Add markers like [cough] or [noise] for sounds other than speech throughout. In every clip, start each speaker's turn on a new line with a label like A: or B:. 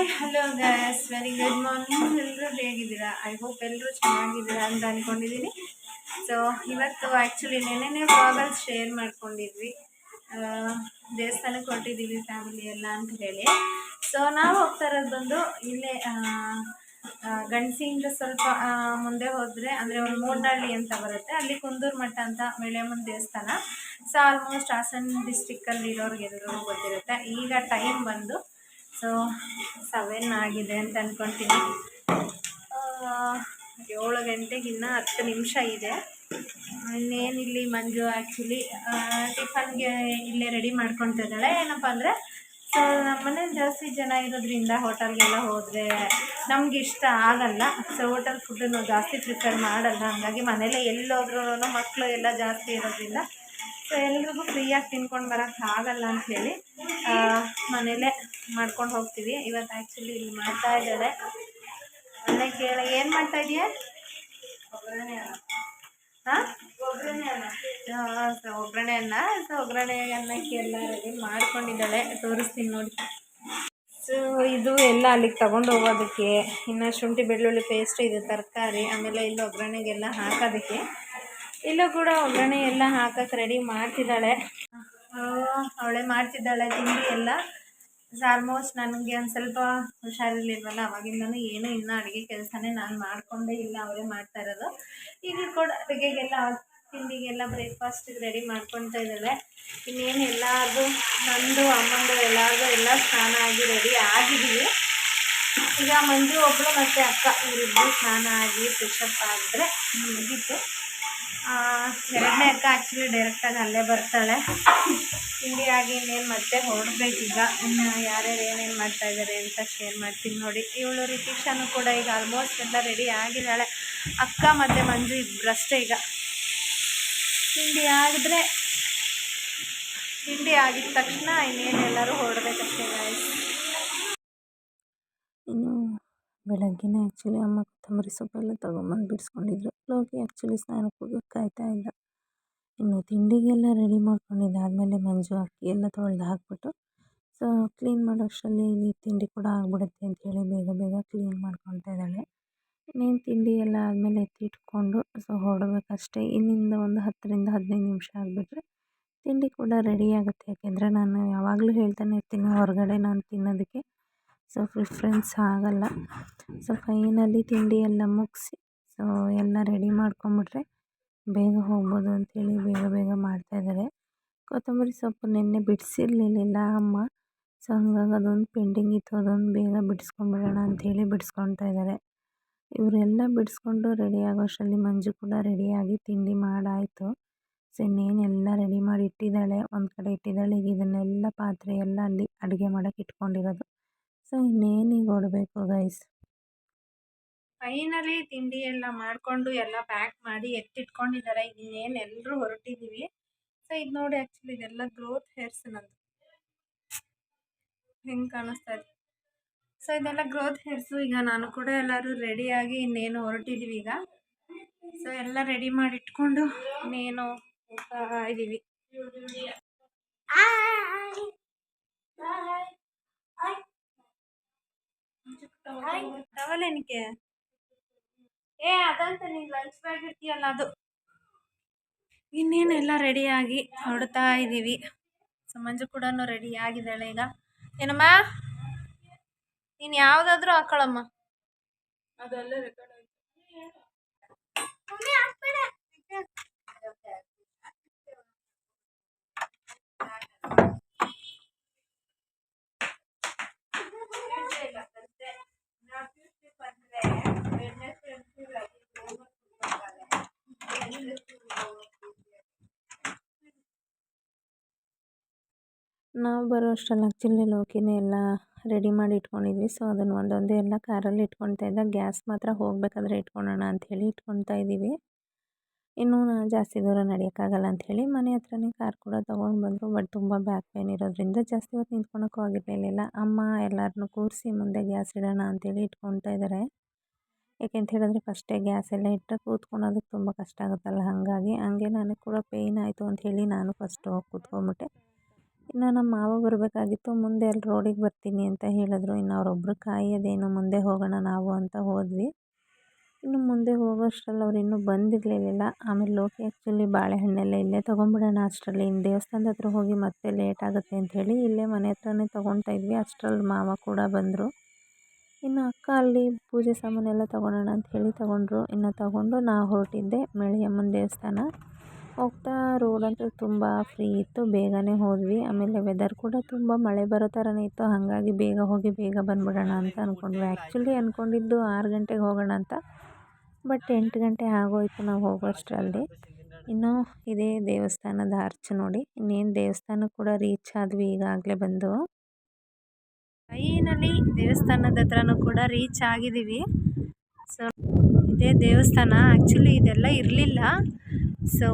A: Hi hello guys very good morning ಎಲ್ಲರೂ ಹೇಗಿದ್ದೀರಾ? I hope ಎಲ್ಲರೂ ಚೆನ್ನಾಗಿದ್ದೀರಾ ಅಂತ ಅಂದ್ಕೊಂಡಿದ್ದೀನಿ ಸೊ ಇವತ್ತು ಆ್ಯಕ್ಚುಲಿ ನೆನೆನೇ ಬ್ಲಾಗಲ್ಲಿ ಶೇರ್ ಮಾಡ್ಕೊಂಡಿದ್ವಿ. ದೇವಸ್ಥಾನಕ್ಕೆ ಹೊರಟಿದ್ದೀವಿ ಫ್ಯಾಮಿಲಿ ಎಲ್ಲ ಅಂತ ಹೇಳಿ. ಸೊ ನಾವು ಹೋಗ್ತಾ ಇರೋದು ಬಂದು ಇಲ್ಲೇ ಗಂಡಸಿಂದ ಸ್ವಲ್ಪ ಮುಂದೆ ಹೋದರೆ ಅಂದರೆ ಒಂದು ಮೂಡನಹಳ್ಳಿ ಅಂತ ಬರುತ್ತೆ. ಅಲ್ಲಿ ಕುಂದೂರು ಮಠ ಅಂತ ಮೇಳೆಯಮ್ಮನ ದೇವಸ್ಥಾನ. ಸೊ ಆಲ್ಮೋಸ್ಟ್ ಹಾಸನ ಡಿಸ್ಟಿಕ್ಕಲ್ಲಿ ಎಲ್ಲರೂ ಗೊತ್ತಿರುತ್ತೆ. ಈಗ ಟೈಮ್ ಬಂದು ಸೊ ಸವೆನ್ ಆಗಿದೆ ಅಂತ ಅಂದ್ಕೊತೀನಿ ಏಳು ಗಂಟೆಗೆ ಇನ್ನೂ ಹತ್ತು ನಿಮಿಷ ಇದೆ. ಇನ್ನೇನಿಲ್ಲಿ ಮಂಜು ಆ್ಯಕ್ಚುಲಿ ಟಿಫನ್ಗೆ ಇಲ್ಲೇ ರೆಡಿ ಮಾಡ್ಕೊತಾ ಇದ್ದಾಳೆ. ಏನಪ್ಪ ಅಂದರೆ ಸೊ ನಮ್ಮ ಮನೇಲಿ ಜಾಸ್ತಿ ಜನ ಇರೋದ್ರಿಂದ ಹೋಟೆಲ್ಗೆಲ್ಲ ಹೋದರೆ ನಮ್ಗೆ ಇಷ್ಟ ಆಗಲ್ಲ ಸೊ ಹೋಟೆಲ್ ಫುಡ್ಡನ್ನು ಜಾಸ್ತಿ ಪ್ರಿಫರ್ ಮಾಡಲ್ಲ. ಹಾಗಾಗಿ ಮನೇಲೇ ಎಲ್ಲೋದ್ರೂ ಮಕ್ಕಳು ಎಲ್ಲ ಜಾಸ್ತಿ ಇರೋದ್ರಿಂದ ಸೊ ಎಲ್ರಿಗೂ ಫ್ರೀಯಾಗಿ ತಿನ್ಕೊಂಡು ಬರೋಕ್ಕೆ ಆಗಲ್ಲ ಅಂಥೇಳಿ ಮನೇಲೇ ಮಾಡ್ಕೊಂಡು ಹೋಗ್ತೀವಿ. ಇವತ್ತು ಆ್ಯಕ್ಚುಲಿ ಇಲ್ಲಿ ಮಾಡ್ತಾ ಇದ್ದಾಳೆ ಅಲ್ಲೇ ಕೇಳ ಏನು ಮಾಡ್ತಾ ಇದೆಯಾ ಹಾಂ ಒಗ್ಗರಣೆ ಅನ್ನ. ಸೊ ಒಗ್ಗರಣೆ ಅನ್ನಕ್ಕೆ ಎಲ್ಲ ರೆಡಿ ಮಾಡ್ಕೊಂಡಿದ್ದಾಳೆ. ತೋರಿಸ್ತೀನಿ ನೋಡಿ. ಸೊ ಇದು ಎಲ್ಲ ಅಲ್ಲಿಗೆ ತಗೊಂಡು ಹೋಗೋದಕ್ಕೆ ಇನ್ನು ಶುಂಠಿ ಬೆಳ್ಳುಳ್ಳಿ ಪೇಸ್ಟ್ ಇದು ತರಕಾರಿ ಆಮೇಲೆ ಇಲ್ಲಿ ಒಗ್ಗರಣೆಗೆಲ್ಲ ಹಾಕೋದಕ್ಕೆ. ಇಲ್ಲೂ ಕೂಡ ಒಗ್ಗರಣೆ ಎಲ್ಲ ಹಾಕಕ್ಕೆ ರೆಡಿ ಮಾಡ್ತಿದ್ದಾಳೆ. ಅವಳೆ ಮಾಡ್ತಿದ್ದಾಳೆ ತಿಂಡಿ ಎಲ್ಲ. ಆಲ್ಮೋಸ್ಟ್ ನನಗೆ ಒಂದು ಸ್ವಲ್ಪ ಹುಷಾರಿರ್ಲಿಲ್ವಲ್ಲ ಅವಾಗಿಂದನೂ ಏನು ಇನ್ನೂ ಅಡುಗೆ ಕೆಲಸನೇ ನಾನು ಮಾಡಿಕೊಂಡೇ ಇಲ್ಲ ಅವರೇ ಮಾಡ್ತಾ ಇರೋದು. ಈಗ ಕೂಡ ಅಡುಗೆಗೆಲ್ಲ ತಿಂಡಿಗೆಲ್ಲ ಬ್ರೇಕ್ಫಾಸ್ಟಿಗೆ ರೆಡಿ ಮಾಡ್ಕೊತಾ ಇದ್ದಾವೆ. ಇನ್ನೇನು ಎಲ್ಲರದು ನಂದು ಅಮ್ಮಂದು ಎಲ್ಲರದು ಎಲ್ಲ ಸ್ನಾನ ಆಗಿ ರೆಡಿ ಆಗಿದ್ದೀವಿ. ಈಗ ಮಂಜು ಒಬ್ಬಳು ಮತ್ತು ಅಕ್ಕ ಇವರಿಬ್ಬರು ಸ್ನಾನ ಆಗಿ ಫ್ರೆಶಪ್ ಆಗಿದ್ರೆ ಮುಗೀತು. ಆ, ಎರಡನೇ ಅಕ್ಕ ಆ್ಯಕ್ಚುಲಿ ಡೈರೆಕ್ಟಾಗಿ ಅಲ್ಲೇ ಬರ್ತಾಳೆ. ತಿಂಡಿ ಆಗಿ ಇನ್ನೇನು ಮತ್ತೆ ಹೊರಡ್ಬೇಕೀಗ. ಇನ್ನು ಯಾರ್ಯಾರು ಏನೇನು ಮಾಡ್ತಾ ಇದ್ದಾರೆ ಅಂತ ಶೇರ್ ಮಾಡ್ತೀನಿ ನೋಡಿ. ಇವಳು ರಿತೀಕ್ಷಾನು ಕೂಡ ಈಗ ಆಲ್ಮೋಸ್ಟ್ ಎಲ್ಲ ರೆಡಿ ಆಗಿದ್ದಾಳೆ. ಅಕ್ಕ ಮತ್ತು ಮಂಜು ಇಬ್ಬರಷ್ಟೇ ಈಗ. ತಿಂಡಿ ಆಗಿದ್ರೆ ತಿಂಡಿ ಆಗಿದ ತಕ್ಷಣ ಇನ್ನೇನು ಎಲ್ಲರೂ ಹೊರಡ್ಬೇಕಷ್ಟೇ ಗಾಯ್ಸ್
B: ಇನ್ನು ಬೆಳಗ್ಗೆನೇ ಆ್ಯಕ್ಚುಲಿ ಅಮ್ಮ ಕೊತ್ತಂಬರಿ ಸೊಪ್ಪೆಲ್ಲ ತೊಗೊಂಬಂದು ಬಿಡಿಸ್ಕೊಂಡಿದ್ರು. ಲೋಕಿ ಆ್ಯಕ್ಚುಲಿ ಸ್ನಾನಕ್ಕೆ ಹೋಗೋಕೆ ಕಾಯ್ತಾ ಇದ್ದ ಇನ್ನು ತಿಂಡಿಗೆಲ್ಲ ರೆಡಿ ಮಾಡ್ಕೊಂಡಿದ್ದಾದಮೇಲೆ ಮಂಜು, ಅಕ್ಕಿ ಎಲ್ಲ ತೊಳೆದು ಹಾಕ್ಬಿಟ್ಟು ಸೊ ಕ್ಲೀನ್ ಮಾಡೋ ಅಷ್ಟರಲ್ಲಿ ತಿಂಡಿ ಕೂಡ ಆಗ್ಬಿಡುತ್ತೆ ಅಂಥೇಳಿ ಬೇಗ ಬೇಗ ಕ್ಲೀನ್ ಮಾಡ್ಕೊತಾ ಇದ್ದಾಳೆ. ಇನ್ನೇನು ತಿಂಡಿ ಎಲ್ಲ ಆದಮೇಲೆ ಎತ್ತಿಟ್ಕೊಂಡು ಸೊ ಹೊರಡಬೇಕಷ್ಟೇ ಇನ್ನಿಂದ ಒಂದು ಹತ್ತರಿಂದ ಹದಿನೈದು ನಿಮಿಷ ಆಗಿಬಿಟ್ರೆ ತಿಂಡಿ ಕೂಡ ರೆಡಿ ಆಗುತ್ತೆ. ಯಾಕೆಂದರೆ ನಾನು ಯಾವಾಗಲೂ ಹೇಳ್ತಾನೆ ಇರ್ತೀನಿ, ಹೊರಗಡೆ ನಾನು ತಿನ್ನೋದಕ್ಕೆ. ಸೊ ಪ್ರಿಫ್ರೆನ್ಸ್ ಆಗಲ್ಲ. ಸೊ ಫೈನಲಿ ತಿಂಡಿ ಎಲ್ಲ ಮುಗಿಸಿ. ಸೊ ಎಲ್ಲ ರೆಡಿ ಮಾಡ್ಕೊಂಬಿಟ್ರೆ ಬೇಗ ಹೋಗ್ಬೋದು ಅಂಥೇಳಿ ಬೇಗ ಬೇಗ ಮಾಡ್ತಾಯಿದ್ದಾರೆ ಕೊತ್ತಂಬರಿ ಸೊಪ್ಪು ನಿನ್ನೆ ಬಿಡಿಸಿರ್ಲಿಲ್ಲ ಅಮ್ಮ. ಸೊ ಹಂಗಾಗಿ ಅದೊಂದು ಪೆಂಡಿಂಗ್ ಇತ್ತು. ಅದೊಂದು ಬೇಗ ಬಿಡಿಸ್ಕೊಂಬಿಡೋಣ ಅಂಥೇಳಿ ಬಿಡಿಸ್ಕೊಳ್ತಾ ಇದ್ದಾರೆ. ಇವರೆಲ್ಲ ಬಿಡಿಸ್ಕೊಂಡು ರೆಡಿ ಆಗೋಷ್ಟರಲ್ಲಿ ಮಂಜು ಕೂಡ ರೆಡಿಯಾಗಿ ತಿಂಡಿ ಮಾಡಾಯಿತು. ಸೊ ಇನ್ನೇನೆಲ್ಲ ರೆಡಿ ಮಾಡಿ ಇಟ್ಟಿದ್ದಾಳೆ. ಒಂದು ಕಡೆ ಇಟ್ಟಿದ್ದಾಳೆ. ಈಗ ಇದನ್ನೆಲ್ಲ ಪಾತ್ರೆ ಎಲ್ಲ ಅಲ್ಲಿ ಅಡುಗೆ ಮಾಡೋಕ್ಕೆ ಇಟ್ಕೊಂಡಿರೋದು. ಸೊ ಇನ್ನೇನು ಈಗ ಹೊರಡ್ಬೇಕು ಗೈಸ್
A: ಫೈನಲಿ ತಿಂಡಿ ಎಲ್ಲ ಮಾಡಿಕೊಂಡು ಎಲ್ಲ ಪ್ಯಾಕ್ ಮಾಡಿ ಎತ್ತಿಟ್ಕೊಂಡಿದ್ದಾರೆ. ಇನ್ನೇನು ಎಲ್ಲರೂ ಹೊರಟಿದ್ದೀವಿ ಸೊ ಇದು ನೋಡಿ ಆ್ಯಕ್ಚುಲಿ ಇದೆಲ್ಲ ಗ್ರೋತ್ ಹೇರ್ಸ್ ನಂದು. ಹೆಂಗೆ ಕಾಣಿಸ್ತಾ ಇದೆ. ಸೊ ಇದೆಲ್ಲ ಗ್ರೋತ್ ಹೇರ್ಸು ಈಗ ನಾನು ಕೂಡ ಎಲ್ಲರೂ ರೆಡಿಯಾಗಿ ಇನ್ನೇನು ಹೊರಟಿದ್ದೀವಿ ಈಗ. ಸೊ ಎಲ್ಲ ರೆಡಿ ಮಾಡಿ ಇಟ್ಕೊಂಡು ಇನ್ನೇನು ಇದ್ದೀವಿ ಟವಲೇನಕ್ಕೆ ಏ ಅದಂತ ನೀನು ಲಂಚ್ ಬ್ಯಾಗ್ ಇರ್ತೀಯಲ್ಲ ಅದು ಇನ್ನೇನೆಲ್ಲ ರೆಡಿಯಾಗಿ ಹೊಡ್ತಾ ಇದ್ದೀವಿ ಸಮಂಜು ಮಂಜು ಕೂಡ ರೆಡಿ ಆಗಿದ್ದಾಳೆ ಈಗ. ಏನಮ್ಮ? ನೀನು ಯಾವುದಾದ್ರೂ ಹಾಕೊಳ್ಳಮ್ಮ ಅದೆಲ್ಲ ರೆಕಾರ್ಡ್
B: ನಾವು ಬರೋ ಅಷ್ಟ್ರಲ್ಲಿ ಆ್ಯಕ್ಚುಲಿ ಲೋಕಿನೇ ಎಲ್ಲ ರೆಡಿ ಮಾಡಿ ಇಟ್ಕೊಂಡಿದ್ವಿ. ಸೊ ಅದನ್ನು ಒಂದೊಂದೇ ಎಲ್ಲ ಕಾರಲ್ಲಿ ಇಟ್ಕೊಳ್ತಾ ಇದ್ದ. ಗ್ಯಾಸ್ ಮಾತ್ರ ಹೋಗಬೇಕಾದ್ರೆ ಇಟ್ಕೊಳ್ಳೋಣ ಅಂಥೇಳಿ ಇಟ್ಕೊಳ್ತಾ ಇದ್ದೀವಿ. ಇನ್ನೂ ನಾನು ಜಾಸ್ತಿ ದೂರ ನಡೆಯೋಕ್ಕಾಗಲ್ಲ ಅಂಥೇಳಿ ಮನೆ ಹತ್ರನೇ ಕಾರ್ ಕೂಡ ತೊಗೊಂಡು ಬಂದರು. ಬಟ್ ತುಂಬ ಬ್ಯಾಕ್ ಪೇನ್ ಇರೋದ್ರಿಂದ ಜಾಸ್ತಿ ಹೊತ್ತು ನಿಂತ್ಕೊಳಕ್ಕೂ ಆಗಿರಲಿಲ್ಲ ಅಮ್ಮ ಎಲ್ಲರನ್ನೂ ಕೂರಿಸಿ ಮುಂದೆ ಗ್ಯಾಸ್ ಇಡೋಣ ಅಂಥೇಳಿ ಇಟ್ಕೊಳ್ತಾ ಇದ್ದಾರೆ ಯಾಕೆಂತ ಹೇಳಿದ್ರೆ ಫಸ್ಟೇ ಗ್ಯಾಸ್ ಎಲ್ಲ ಇಟ್ಟರೆ ಕೂತ್ಕೊಳೋದಕ್ಕೆ ತುಂಬ ಕಷ್ಟ ಆಗುತ್ತಲ್ಲ. ಹಾಗಾಗಿ ಹಂಗೆ ನನಗೆ ಕೂಡ ಪೇಯ್ನ್ ಆಯಿತು ಅಂಥೇಳಿ ನಾನು ಫಸ್ಟು ಕೂತ್ಕೊಂಡ್ಬಿಟ್ಟೆ. ಇನ್ನು ನಮ್ಮ ಮಾವ ಬರಬೇಕಾಗಿತ್ತು, ಮುಂದೆ ಅಲ್ಲಿ ರೋಡಿಗೆ ಬರ್ತೀನಿ ಅಂತ ಹೇಳಿದ್ರು. ಇನ್ನು ಅವರೊಬ್ಬರು ಕಾಯೋದೇನು ಮುಂದೆ ಹೋಗೋಣ ನಾವು ಅಂತ ಹೋದ್ವಿ. ಇನ್ನು ಮುಂದೆ ಹೋಗೋಷ್ಟರಲ್ಲಿ ಅವ್ರು ಇನ್ನೂ ಬಂದಿರಲಿಲ್ಲ. ಆಮೇಲೆ ಲೋಕಿ ಆ್ಯಕ್ಚುಲಿ ಬಾಳೆಹಣ್ಣೆಲ್ಲ ಇಲ್ಲೇ ತೊಗೊಂಬಿಡೋಣ ಅಷ್ಟರಲ್ಲಿ. ಇನ್ನು ದೇವಸ್ಥಾನದ ಹತ್ರ ಹೋಗಿ ಮತ್ತೆ ಲೇಟ್ ಆಗುತ್ತೆ ಅಂಥೇಳಿ ಇಲ್ಲೇ ಮನೆ ಹತ್ರನೇ ತೊಗೊಳ್ತಾ ಇದ್ವಿ. ಅಷ್ಟರಲ್ಲಿ ಮಾವ ಕೂಡ ಬಂದರು. ಇನ್ನು ಅಕ್ಕ ಅಲ್ಲಿ ಪೂಜೆ ಸಾಮಾನೆಲ್ಲ ತೊಗೊಳೋಣ ಅಂತ ಹೇಳಿ ತೊಗೊಂಡ್ರು. ಇನ್ನು ತೊಗೊಂಡು ನಾವು ಹೊರಟಿದ್ದೆ ಮೇಳಿಯಮ್ಮನ ದೇವಸ್ಥಾನ. ಹೋಗ್ತಾ, ರೋಡಂತೂ ತುಂಬ ಫ್ರೀ ಇತ್ತು, ಬೇಗನೆ ಹೋದ್ವಿ. ಆಮೇಲೆ ವೆದರ್ ಕೂಡ ತುಂಬ ಮಳೆ ಬರೋ ಥರನೇ ಇತ್ತು, ಹಾಗಾಗಿ ಬೇಗ ಹೋಗಿ ಬೇಗ ಬಂದುಬಿಡೋಣ ಅಂತ ಅಂದ್ಕೊಂಡ್ವಿ ಆ್ಯಕ್ಚುಲಿ ಅಂದ್ಕೊಂಡಿದ್ದು ಆರು ಗಂಟೆಗೆ ಹೋಗೋಣ ಅಂತ ಬಟ್ ಎಂಟು ಗಂಟೆ ಆಗೋಯ್ತು ನಾವು ಹೋಗೋಷ್ಟರಲ್ಲಿ. ಇನ್ನು ಇದೇ ದೇವಸ್ಥಾನದ ಅರ್ಚ್ ನೋಡಿ, ಇನ್ನೇನು ದೇವಸ್ಥಾನ ಕೂಡ ರೀಚ್ ಆದ್ವಿ ಈಗಾಗಲೇ ಬಂದು.
A: ಫೈನಲಿ ದೇವಸ್ಥಾನದ ಹತ್ರನೂ ಕೂಡ ರೀಚ್ ಆಗಿದ್ದೀವಿ. ಸೊ ಇದೇ ದೇವಸ್ಥಾನ ಆ್ಯಕ್ಚುಲಿ ಇದೆಲ್ಲ ಇರಲಿಲ್ಲ. ಸೊ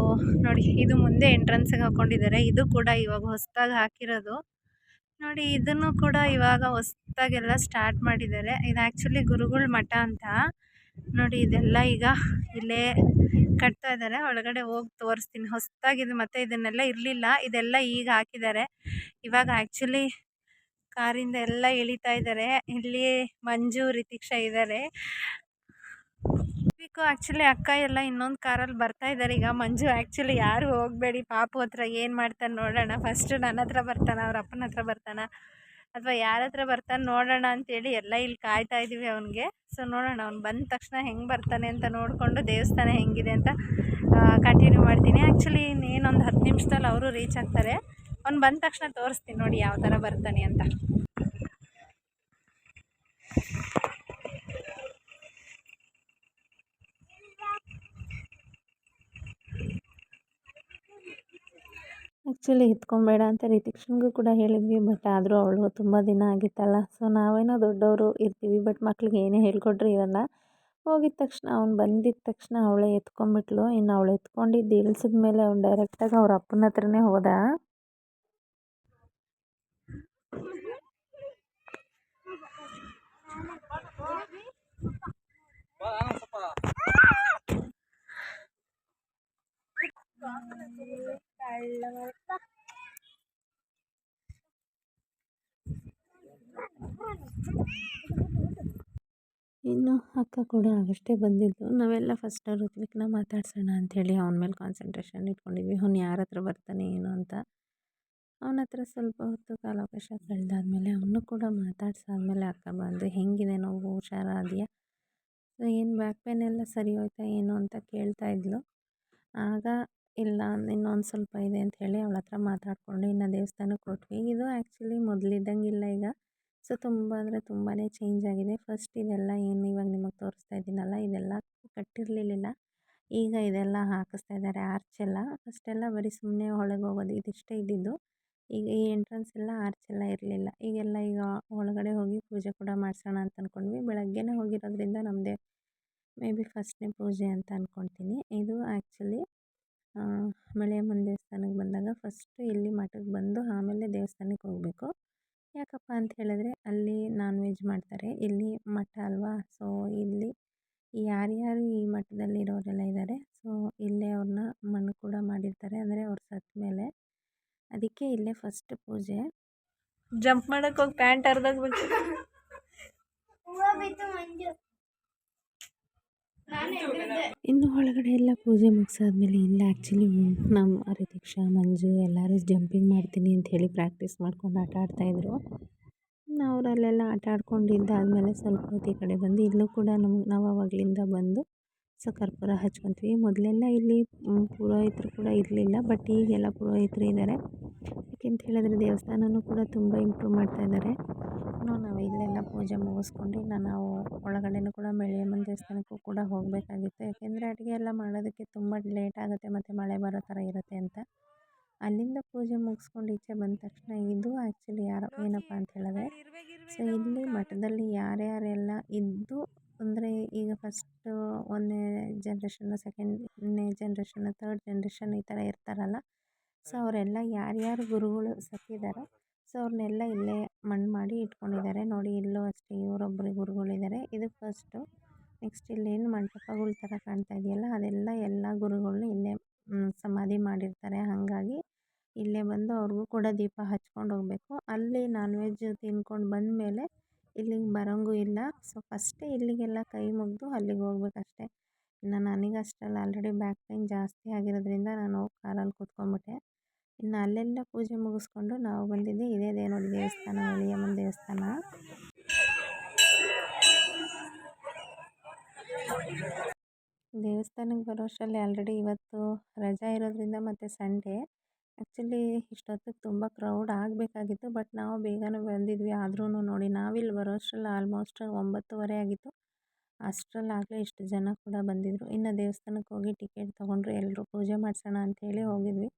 A: ನೋಡಿ, ಇದು ಮುಂದೆ ಎಂಟ್ರೆನ್ಸಿಗೆ ಹಾಕ್ಕೊಂಡಿದ್ದಾರೆ ಇದು ಕೂಡ ಇವಾಗ ಹೊಸದಾಗಿ ಹಾಕಿರೋದು. ನೋಡಿ, ಇದನ್ನು ಕೂಡ ಇವಾಗ ಹೊಸ್ದಾಗೆಲ್ಲ ಸ್ಟಾರ್ಟ್ ಮಾಡಿದ್ದಾರೆ. ಇದು ಆ್ಯಕ್ಚುಲಿ ಗುರುಗಳ ಮಠ ಅಂತ. ನೋಡಿ, ಇದೆಲ್ಲ ಈಗ ಇಲ್ಲೇ ಕಟ್ತಾ ಇದ್ದಾರೆ. ಒಳಗಡೆ ಹೋಗಿ ತೋರಿಸ್ತೀನಿ. ಹೊಸದಾಗಿದೆ ಮತ್ತು ಇದನ್ನೆಲ್ಲ ಇರಲಿಲ್ಲ. ಇದೆಲ್ಲ ಈಗ ಹಾಕಿದ್ದಾರೆ. ಇವಾಗ ಆ್ಯಕ್ಚುಲಿ ಕಾರಿಂದ ಎಲ್ಲ ಇಳಿತಾ ಇದ್ದಾರೆ. ಇಲ್ಲಿ ಮಂಜು, ರಿತಿಕ್ಷಾ ಇದ್ದಾರೆ. ಪಿಕು ಆ್ಯಕ್ಚುಲಿ ಅಕ್ಕ ಎಲ್ಲ ಇನ್ನೊಂದು ಕಾರಲ್ಲಿ ಬರ್ತಾ ಇದ್ದಾರೆ ಈಗ ಮಂಜು ಆ್ಯಕ್ಚುಲಿ ಯಾರು ಹೋಗಬೇಡಿ, ಪಾಪು ಹತ್ರ ಏನು ಮಾಡ್ತಾನೆ ನೋಡೋಣ. ಫಸ್ಟು ನನ್ನ ಹತ್ರ ಬರ್ತಾನೆ, ಅವ್ರ ಅಪ್ಪನ ಹತ್ರ ಬರ್ತಾನೆ, ಅಥವಾ ಯಾರ ಹತ್ರ ಬರ್ತಾನೆ ನೋಡೋಣ ಅಂತೇಳಿ ಎಲ್ಲ ಇಲ್ಲಿ ಕಾಯ್ತಾ ಇದ್ದೀವಿ ಅವನಿಗೆ. ಸೊ ನೋಡೋಣ, ಅವ್ನು ಬಂದ ತಕ್ಷಣ ಹೆಂಗೆ ಬರ್ತಾನೆ ಅಂತ ನೋಡಿಕೊಂಡು ದೇವಸ್ಥಾನ ಹೆಂಗಿದೆ ಅಂತ ಕಂಟಿನ್ಯೂ ಮಾಡ್ತೀನಿ. ಆ್ಯಕ್ಚುಲಿ ಇನ್ನೇನೊಂದು ಹತ್ತು ನಿಮಿಷದಲ್ಲಿ ಅವರು ರೀಚ್ ಆಗ್ತಾರೆ. ಅವ್ನು ಬಂದ ತಕ್ಷಣ ತೋರಿಸ್ತೀನಿ ನೋಡಿ ಯಾವ ಥರ ಬರ್ತಾನೆ ಅಂತ.
B: ಆ್ಯಕ್ಚುಲಿ ಎತ್ಕೊಬೇಡ ಅಂತ ರಿತಿಕ್ಷನ್ಗೂ ಕೂಡ ಹೇಳಿದ್ವಿ ಬಟ್ ಆದರೂ ಅವಳು ತುಂಬ ದಿನ ಆಗಿತ್ತಲ್ಲ. ಸೊ ನಾವೇನೋ ದೊಡ್ಡವರು ಇರ್ತೀವಿ ಬಟ್ ಮಕ್ಳಿಗೆ ಏನೇ ಹೇಳ್ಕೊಟ್ರೆ ಇರಲ್ಲ. ಹೋಗಿದ ತಕ್ಷಣ, ಅವ್ನು ಬಂದಿದ್ದ ತಕ್ಷಣ ಅವಳೇ ಎತ್ಕೊಂಡ್ಬಿಟ್ಲು ಇನ್ನು ಅವಳು ಎತ್ಕೊಂಡಿದ್ದು ಇಳಿಸಿದ ಮೇಲೆ ಅವ್ನು ಡೈರೆಕ್ಟಾಗಿ ಅವ್ರ ಅಪ್ಪನ ಹತ್ರನೇ ಹೋದ. ಇನ್ನು ಅಕ್ಕ ಕೂಡ ಆಗಷ್ಟೇ ಬಂದಿದ್ದು. ನಾವೆಲ್ಲ ಫಸ್ಟ್ ಋತ್ವಿಕ್ನ ಮಾತಾಡ್ಸೋಣ ಅಂಥೇಳಿ ಅವನ ಮೇಲೆ ಕಾನ್ಸಂಟ್ರೇಷನ್ ಇಟ್ಕೊಂಡಿದ್ವಿ. ಅವ್ನು ಯಾರ ಹತ್ರ ಬರ್ತಾನೆ ಏನು ಅಂತ. ಅವನ ಹತ್ರ ಸ್ವಲ್ಪ ಹೊತ್ತು ಕಾಲಾವಕಾಶ ಕಳೆದಾದ್ಮೇಲೆ ಅವನು ಕೂಡ ಮಾತಾಡ್ಸಾದ್ಮೇಲೆ ಅಕ್ಕ ಬಂದು, ಹೆಂಗಿದೆ ನೋವು? ಹುಷಾರಾದ್ಯಾ? ಏನು ಬ್ಯಾಕ್ ಪೇನ್ ಎಲ್ಲ ಸರಿ ಹೋಯ್ತಾ ಏನು ಅಂತ ಕೇಳ್ತಾ ಇದ್ಲು. ಆಗ ಇಲ್ಲ ಇನ್ನೊಂದು ಸ್ವಲ್ಪ ಇದೆ ಅಂತ ಹೇಳಿ ಅವಳ ಹತ್ರ ಮಾತಾಡಿಕೊಂಡು ಇನ್ನು ದೇವಸ್ಥಾನಕ್ಕೆ ಕೊಟ್ವಿ ಇದು ಆ್ಯಕ್ಚುಲಿ ಮೊದಲಿದ್ದಂಗಿಲ್ಲ ಈಗ. ಸೊ, ತುಂಬ ಅಂದರೆ ತುಂಬಾ ಚೇಂಜ್ ಆಗಿದೆ. ಫಸ್ಟ್ ಇದೆಲ್ಲ ಏನು ಇವಾಗ ನಿಮಗೆ ತೋರಿಸ್ತಾ ಇದ್ದೀನಲ್ಲ, ಇದೆಲ್ಲ ಕಟ್ಟಿರಲಿಲ್ಲ ಈಗ ಇದೆಲ್ಲ ಹಾಕಿಸ್ತಾ ಇದ್ದಾರೆ ಆರ್ಚ್ ಎಲ್ಲ. ಫಸ್ಟೆಲ್ಲ ಬರೀ ಸುಮ್ಮನೆ ಒಳಗೆ ಹೋಗೋದು, ಇದಿಷ್ಟೇ ಇದ್ದಿದ್ದು. ಈಗ ಈ ಎಂಟ್ರೆನ್ಸ್ ಎಲ್ಲ ಆರ್ಚ್ ಎಲ್ಲ ಇರಲಿಲ್ಲ. ಈಗೆಲ್ಲ ಈಗ ಒಳಗಡೆ ಹೋಗಿ ಪೂಜೆ ಕೂಡ ಮಾಡಿಸೋಣ ಅಂತ ಅಂದ್ಕೊಂಡ್ವಿ ಬೆಳಗ್ಗೆನೇ ಹೋಗಿರೋದ್ರಿಂದ ನಮ್ಮದೇ ಮೇ ಬಿ ಫಸ್ಟ್ನೇ ಪೂಜೆ ಅಂತ ಅಂದ್ಕೊಳ್ತೀನಿ ಮಳೆಯಮ್ಮನ ದೇವಸ್ಥಾನಕ್ಕೆ ಬಂದಾಗ ಫಸ್ಟು ಇಲ್ಲಿ ಮಠಕ್ಕೆ ಬಂದು ಆಮೇಲೆ ದೇವಸ್ಥಾನಕ್ಕೆ ಹೋಗಬೇಕು. ಯಾಕಪ್ಪ ಅಂತ ಹೇಳಿದ್ರೆ ಅಲ್ಲಿ ನಾನ್ ವೆಜ್ ಮಾಡ್ತಾರೆ. ಇಲ್ಲಿ ಮಠ ಅಲ್ವಾ? ಸೊ ಇಲ್ಲಿ ಯಾರ್ಯಾರು ಈ ಮಠದಲ್ಲಿ ಇರೋರೆಲ್ಲ ಇದ್ದಾರೆ ಸೊ ಇಲ್ಲೇ ಅವ್ರನ್ನ ಮಣ್ಣು ಕೂಡ ಮಾಡಿರ್ತಾರೆ. ಅಂದರೆ ಅವ್ರು ಸತ್ತ ಮೇಲೆ. ಅದಕ್ಕೆ ಇಲ್ಲೇ ಫಸ್ಟ್ ಪೂಜೆ.
A: ಜಂಪ್ ಮಾಡಕ್ಕೆ ಹೋಗಿ ಪ್ಯಾಂಟ್ ಹರಿದೋಗ್ಬಿಟ್ಟು
B: ಇನ್ನು ಒಳಗಡೆ ಎಲ್ಲ ಪೂಜೆ ಮುಗಿಸಾದ್ಮೇಲೆ ಇಲ್ಲ ಆ್ಯಕ್ಚುಲಿ ನಮ್ಮ ರಿತಿಕ್ಷಾ ಮಂಜು ಎಲ್ಲರೂ ಜಂಪಿಂಗ್ ಮಾಡ್ತೀನಿ ಅಂತ ಹೇಳಿ ಪ್ರಾಕ್ಟೀಸ್ ಮಾಡ್ಕೊಂಡು ಆಟ ಆಡ್ತಾಯಿದ್ರು ಅವ್ರು ಅಲ್ಲೆಲ್ಲ ಆಟ ಆಡ್ಕೊಂಡಿದ್ದಾದಮೇಲೆ ಸ್ವಲ್ಪ ಹೊತ್ತಿ ಕಡೆ ಬಂದು ಇಲ್ಲೂ ಕೂಡ ನಮ್ಗೆ, ನಾವು ಅವಾಗಲಿಂದ ಬಂದು ಸೊ ಕರ್ಪೂರ ಹಚ್ಕೊತೀವಿ. ಮೊದಲೆಲ್ಲ ಇಲ್ಲಿ ಪುರೋಹಿತರು ಕೂಡ ಇರಲಿಲ್ಲ ಬಟ್ ಈಗೆಲ್ಲ ಪುರೋಹಿತರು ಇದ್ದಾರೆ ಯಾಕೆಂತ ಹೇಳಿದ್ರೆ ದೇವಸ್ಥಾನನೂ ಕೂಡ ತುಂಬ ಇಂಪ್ರೂವ್ ಮಾಡ್ತಾ ಇದ್ದಾರೆ ನಾವು ಇಲ್ಲೆಲ್ಲ ಪೂಜೆ ಮುಗಿಸ್ಕೊಂಡು ಇನ್ನು ನಾವು ಒಳಗಡೆನೂ ಕೂಡ ಮೆಳಿಯಮ್ಮನ ದೇವಸ್ಥಾನಕ್ಕೂ ಕೂಡ ಹೋಗಬೇಕಾಗಿತ್ತು. ಯಾಕೆಂದರೆ ಅಡುಗೆ ಎಲ್ಲ ಮಾಡೋದಕ್ಕೆ ತುಂಬ ಲೇಟ್ ಆಗುತ್ತೆ, ಮತ್ತು ಮಳೆ ಬರೋ ಥರ ಇರುತ್ತೆ ಅಂತ. ಅಲ್ಲಿಂದ ಪೂಜೆ ಮುಗಿಸ್ಕೊಂಡು ಈಚೆ ಬಂದ ತಕ್ಷಣ ಇದು ಆ್ಯಕ್ಚುಲಿ ಯಾರೋ ಏನಪ್ಪ ಅಂತ ಹೇಳಿದ್ರೆ ಸೊ ಇಲ್ಲಿ ಮಠದಲ್ಲಿ ಯಾರ್ಯಾರೆಲ್ಲ ಇದ್ದು, ಅಂದರೆ ಈಗ ಫಸ್ಟು ಒಂದನೇ ಜನ್ರೇಷನ್ನು ಸೆಕೆಂಡ್ನೇ ಜನ್ರೇಷನ್ನು ಥರ್ಡ್ ಜನ್ರೇಷನ್ ಈ ಥರ ಇರ್ತಾರಲ್ಲ ಸೊ ಅವರೆಲ್ಲ ಯಾರ್ಯಾರು ಗುರುಗಳು ಸತ್ತಿದ್ದಾರೋ ಸೊ ಅವ್ರನ್ನೆಲ್ಲ ಇಲ್ಲೇ ಮಣ್ಣು ಮಾಡಿ ಇಟ್ಕೊಂಡಿದ್ದಾರೆ. ನೋಡಿ, ಇಲ್ಲೂ ಅಷ್ಟೇ ಇವರೊಬ್ಬರು ಗುರುಗಳಿದ್ದಾರೆ. ಇದು ಫಸ್ಟು ನೆಕ್ಸ್ಟ್ ಇಲ್ಲೇನು ಮಂಟಪಗಳ ಥರ ಕಾಣ್ತಾ ಇದೆಯಲ್ಲ, ಅದೆಲ್ಲ ಎಲ್ಲ ಗುರುಗಳನ್ನೂ ಇಲ್ಲೇ ಸಮಾಧಿ ಮಾಡಿರ್ತಾರೆ. ಹಾಗಾಗಿ ಇಲ್ಲೇ ಬಂದು ಅವ್ರಿಗೂ ಕೂಡ ದೀಪ ಹಚ್ಕೊಂಡು ಹೋಗಬೇಕು. ಅಲ್ಲಿ ನಾನ್ ವೆಜ್ ತಿನ್ಕೊಂಡು ಬಂದಮೇಲೆ ಇಲ್ಲಿಗೆ ಬರೋಂಗೂ ಇಲ್ಲ. ಸೊ ಫಸ್ಟೇ ಇಲ್ಲಿಗೆಲ್ಲ ಕೈ ಮುಗಿದು ಅಲ್ಲಿಗೆ ಹೋಗ್ಬೇಕಷ್ಟೆ ಇನ್ನು ನನಗೆ ಅಷ್ಟರಲ್ಲಿ ಆಲ್ರೆಡಿ ಬ್ಯಾಕ್ ಪೇನ್ ಜಾಸ್ತಿ ಆಗಿರೋದ್ರಿಂದ ನಾನು ಕಾರಲ್ಲಿ ಕೂತ್ಕೊಂಡ್ಬಿಟ್ಟೆ. ಇನ್ನು ಅಲ್ಲೆಲ್ಲ ಪೂಜೆ ಮುಗಿಸ್ಕೊಂಡು ನಾವು ಬಂದಿದ್ದೆ. ಇದೇ ನೋಡಿ ದೇವಸ್ಥಾನ ಅಳಿಯಮ್ಮನ ದೇವಸ್ಥಾನ. ದೇವಸ್ಥಾನಕ್ಕೆ ಬರೋ ಅಷ್ಟರಲ್ಲಿ ಆಲ್ರೆಡಿ ಇವತ್ತು ರಜಾ ಇರೋದ್ರಿಂದ ಮತ್ತು ಸಂಡೇ ಆ್ಯಕ್ಚುಲಿ ಇಷ್ಟೊತ್ತಿಗೆ ತುಂಬ ಕ್ರೌಡ್ ಆಗಬೇಕಾಗಿತ್ತು ಬಟ್ ನಾವು ಬೇಗನೆ ಬಂದಿದ್ವಿ. ಆದ್ರೂ ನೋಡಿ, ನಾವಿಲ್ಲಿ ಬರೋ ಅಷ್ಟರಲ್ಲಿ ಆಲ್ಮೋಸ್ಟ್ ಒಂಬತ್ತುವರೆ ಆಗಿತ್ತು. ಅಷ್ಟರಲ್ಲಾಗಲೇ ಇಷ್ಟು ಜನ ಕೂಡ ಬಂದಿದ್ದರು ಇನ್ನು ದೇವಸ್ಥಾನಕ್ಕೆ ಹೋಗಿ ಟಿಕೆಟ್ ತೊಗೊಂಡ್ರು ಎಲ್ಲರೂ ಪೂಜೆ ಮಾಡಿಸೋಣ ಅಂಥೇಳಿ ಹೋಗಿದ್ವಿ.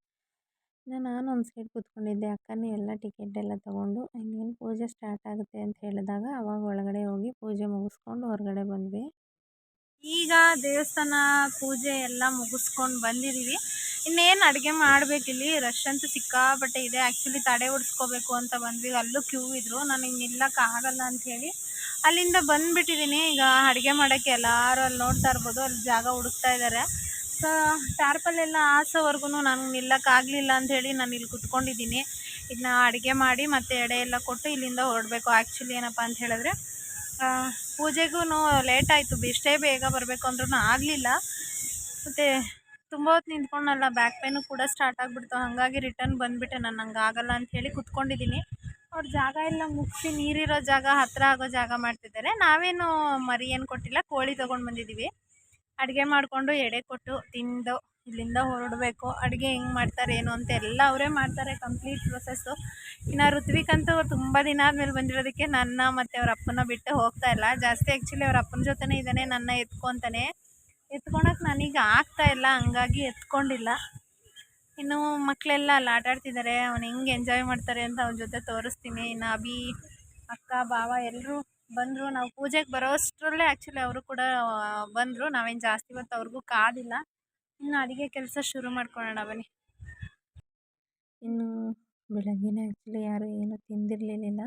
B: ಇನ್ನು ನಾನು ಒಂದು ಸೈಡ್ ಕೂತ್ಕೊಂಡಿದ್ದೆ, ಅಕ್ಕನೇ ಎಲ್ಲ ಟಿಕೆಟ್ ಎಲ್ಲ ತೊಗೊಂಡು, ಇನ್ನೇನು ಪೂಜೆ ಸ್ಟಾರ್ಟ್ ಆಗುತ್ತೆ ಅಂತ ಹೇಳಿದಾಗ ಅವಾಗ ಒಳಗಡೆ ಹೋಗಿ ಪೂಜೆ ಮುಗಿಸ್ಕೊಂಡು ಹೊರಗಡೆ ಬಂದ್ವಿ.
A: ಈಗ ದೇವಸ್ಥಾನ ಪೂಜೆ ಎಲ್ಲ ಮುಗಿಸ್ಕೊಂಡು ಬಂದಿದ್ದೀವಿ ಇನ್ನೇನು ಅಡುಗೆ ಮಾಡಬೇಕಿಲ್ಲಿ ರಶ್ ಅಂತೂ ಸಿಕ್ಕಾಪಟ್ಟೆ ಇದೆ. ಆ್ಯಕ್ಚುಲಿ ತಡೆ ಓಡಿಸ್ಕೋಬೇಕು ಅಂತ ಬಂದ್ವಿ, ಅಲ್ಲೂ ಕ್ಯೂ ಇದ್ದರು ನಿಲ್ಲಕ್ಕೆ ನಿಲ್ಲಕ್ಕಾಗಲ್ಲ ಅಂಥೇಳಿ ಅಲ್ಲಿಂದ ಬಂದುಬಿಟ್ಟಿದ್ದೀನಿ ಈಗ ಅಡುಗೆ ಮಾಡೋಕ್ಕೆ ಎಲ್ಲರೂ ಅಲ್ಲಿ ನೋಡ್ತಾ ಇರ್ಬೋದು, ಅಲ್ಲಿ ಜಾಗ ಹುಡುಕ್ತಾ ಇದ್ದಾರೆ ಸೊ, ಟಾರ್ಪಲ್ಲೆಲ್ಲ ಆಸೋವರೆಗೂ ನನಗೆ ನಿಲ್ಲಕ್ಕಾಗಲಿಲ್ಲ ಅಂಥೇಳಿ ನಾನು ಇಲ್ಲಿ ಕುತ್ಕೊಂಡಿದ್ದೀನಿ. ಇದನ್ನ ಅಡುಗೆ ಮಾಡಿ ಮತ್ತು ಎಡೆ ಎಲ್ಲ ಕೊಟ್ಟು ಇಲ್ಲಿಂದ ಹೊರಡಬೇಕು. ಆ್ಯಕ್ಚುಲಿ ಏನಪ್ಪ ಅಂತ ಹೇಳಿದ್ರೆ ಪೂಜೆಗೂ ಲೇಟ್ ಆಯಿತು. ಬಿಷ್ಟೇ ಬೇಗ ಬರಬೇಕು ಅಂದ್ರೂ ಆಗಲಿಲ್ಲ. ಮತ್ತು ತುಂಬ ಹೊತ್ತು ನಿಂತ್ಕೊಂಡಲ್ಲ, ಬ್ಯಾಕ್ ಪೇನು ಕೂಡ ಸ್ಟಾರ್ಟ್ ಆಗಿಬಿಡ್ತು. ಹಾಗಾಗಿ ರಿಟರ್ನ್ ಬಂದುಬಿಟ್ಟೆ ನಾನು. ನಂಗೆ ಆಗಲ್ಲ ಅಂಥೇಳಿ ಕುತ್ಕೊಂಡಿದ್ದೀನಿ. ಅವ್ರ ಜಾಗ ಎಲ್ಲ ಮುಗಿಸಿ ನೀರಿರೋ ಜಾಗ ಹತ್ತಿರ ಆಗೋ ಜಾಗ ಮಾಡ್ತಿದ್ದಾರೆ. ನಾವೇನು ಮರಿ ಏನು ಕೊಟ್ಟಿಲ್ಲ, ಕೋಳಿ ತೊಗೊಂಡು ಬಂದಿದ್ದೀವಿ. ಅಡುಗೆ ಮಾಡಿಕೊಂಡು ಎಡೆ ಕೊಟ್ಟು ತಿಂದು ಇಲ್ಲಿಂದ ಹೊರಡಬೇಕು. ಅಡುಗೆ ಹೆಂಗೆ ಮಾಡ್ತಾರೆ, ಏನು ಅಂತ ಎಲ್ಲ ಅವರೇ ಮಾಡ್ತಾರೆ ಕಂಪ್ಲೀಟ್ ಪ್ರೊಸೆಸ್ಸು ಇನ್ನು ಋತ್ವಿಕಂತೂ ತುಂಬ ದಿನ ಆದಮೇಲೆ ಬಂದಿರೋದಕ್ಕೆ ನನ್ನ ಮತ್ತು ಅವ್ರ ಅಪ್ಪನ ಬಿಟ್ಟು ಹೋಗ್ತಾ ಇಲ್ಲ. ಜಾಸ್ತಿ ಆ್ಯಕ್ಚುಲಿ ಅವ್ರ ಅಪ್ಪನ ಜೊತೆನೇ ಇದ್ದಾನೆ, ನನ್ನ ಎತ್ಕೊತಾನೆ. ಎತ್ಕೊಳಕ್ಕೆ ನನಗೆ ಆಗ್ತಾ ಇಲ್ಲ, ಹಂಗಾಗಿ ಎತ್ಕೊಂಡಿಲ್ಲ. ಇನ್ನು ಮಕ್ಕಳೆಲ್ಲ ಅಲ್ಲಿ ಆಟ ಆಡ್ತಿದ್ದಾರೆ ಅವ್ನು ಹೆಂಗೆ ಎಂಜಾಯ್ ಮಾಡ್ತಾರೆ ಅಂತ ಅವ್ನ ಜೊತೆ ತೋರಿಸ್ತೀನಿ. ಇನ್ನು ಅಭಿ ಅಕ್ಕ ಭಾವ ಎಲ್ಲರೂ ಬಂದರು. ನಾವು ಪೂಜೆಗೆ ಬರೋ ಅಷ್ಟರಲ್ಲೇ ಆ್ಯಕ್ಚುಲಿ ಅವರು ಕೂಡ ಬಂದರು. ನಾವೇನು ಜಾಸ್ತಿ ಹೊತ್ತು ಅವ್ರಿಗೂ ಕಾದಿಲ್ಲ. ಇನ್ನು ಅಡುಗೆ ಕೆಲಸ ಶುರು ಮಾಡ್ಕೊಳ್ಳೋಣ ಬನ್ನಿ.
B: ಇನ್ನು ಬೆಳಗ್ಗೆನೇ ಆ್ಯಕ್ಚುಲಿ ಯಾರೂ ಏನೂ ತಿಂದಿರಲಿಲ್ಲ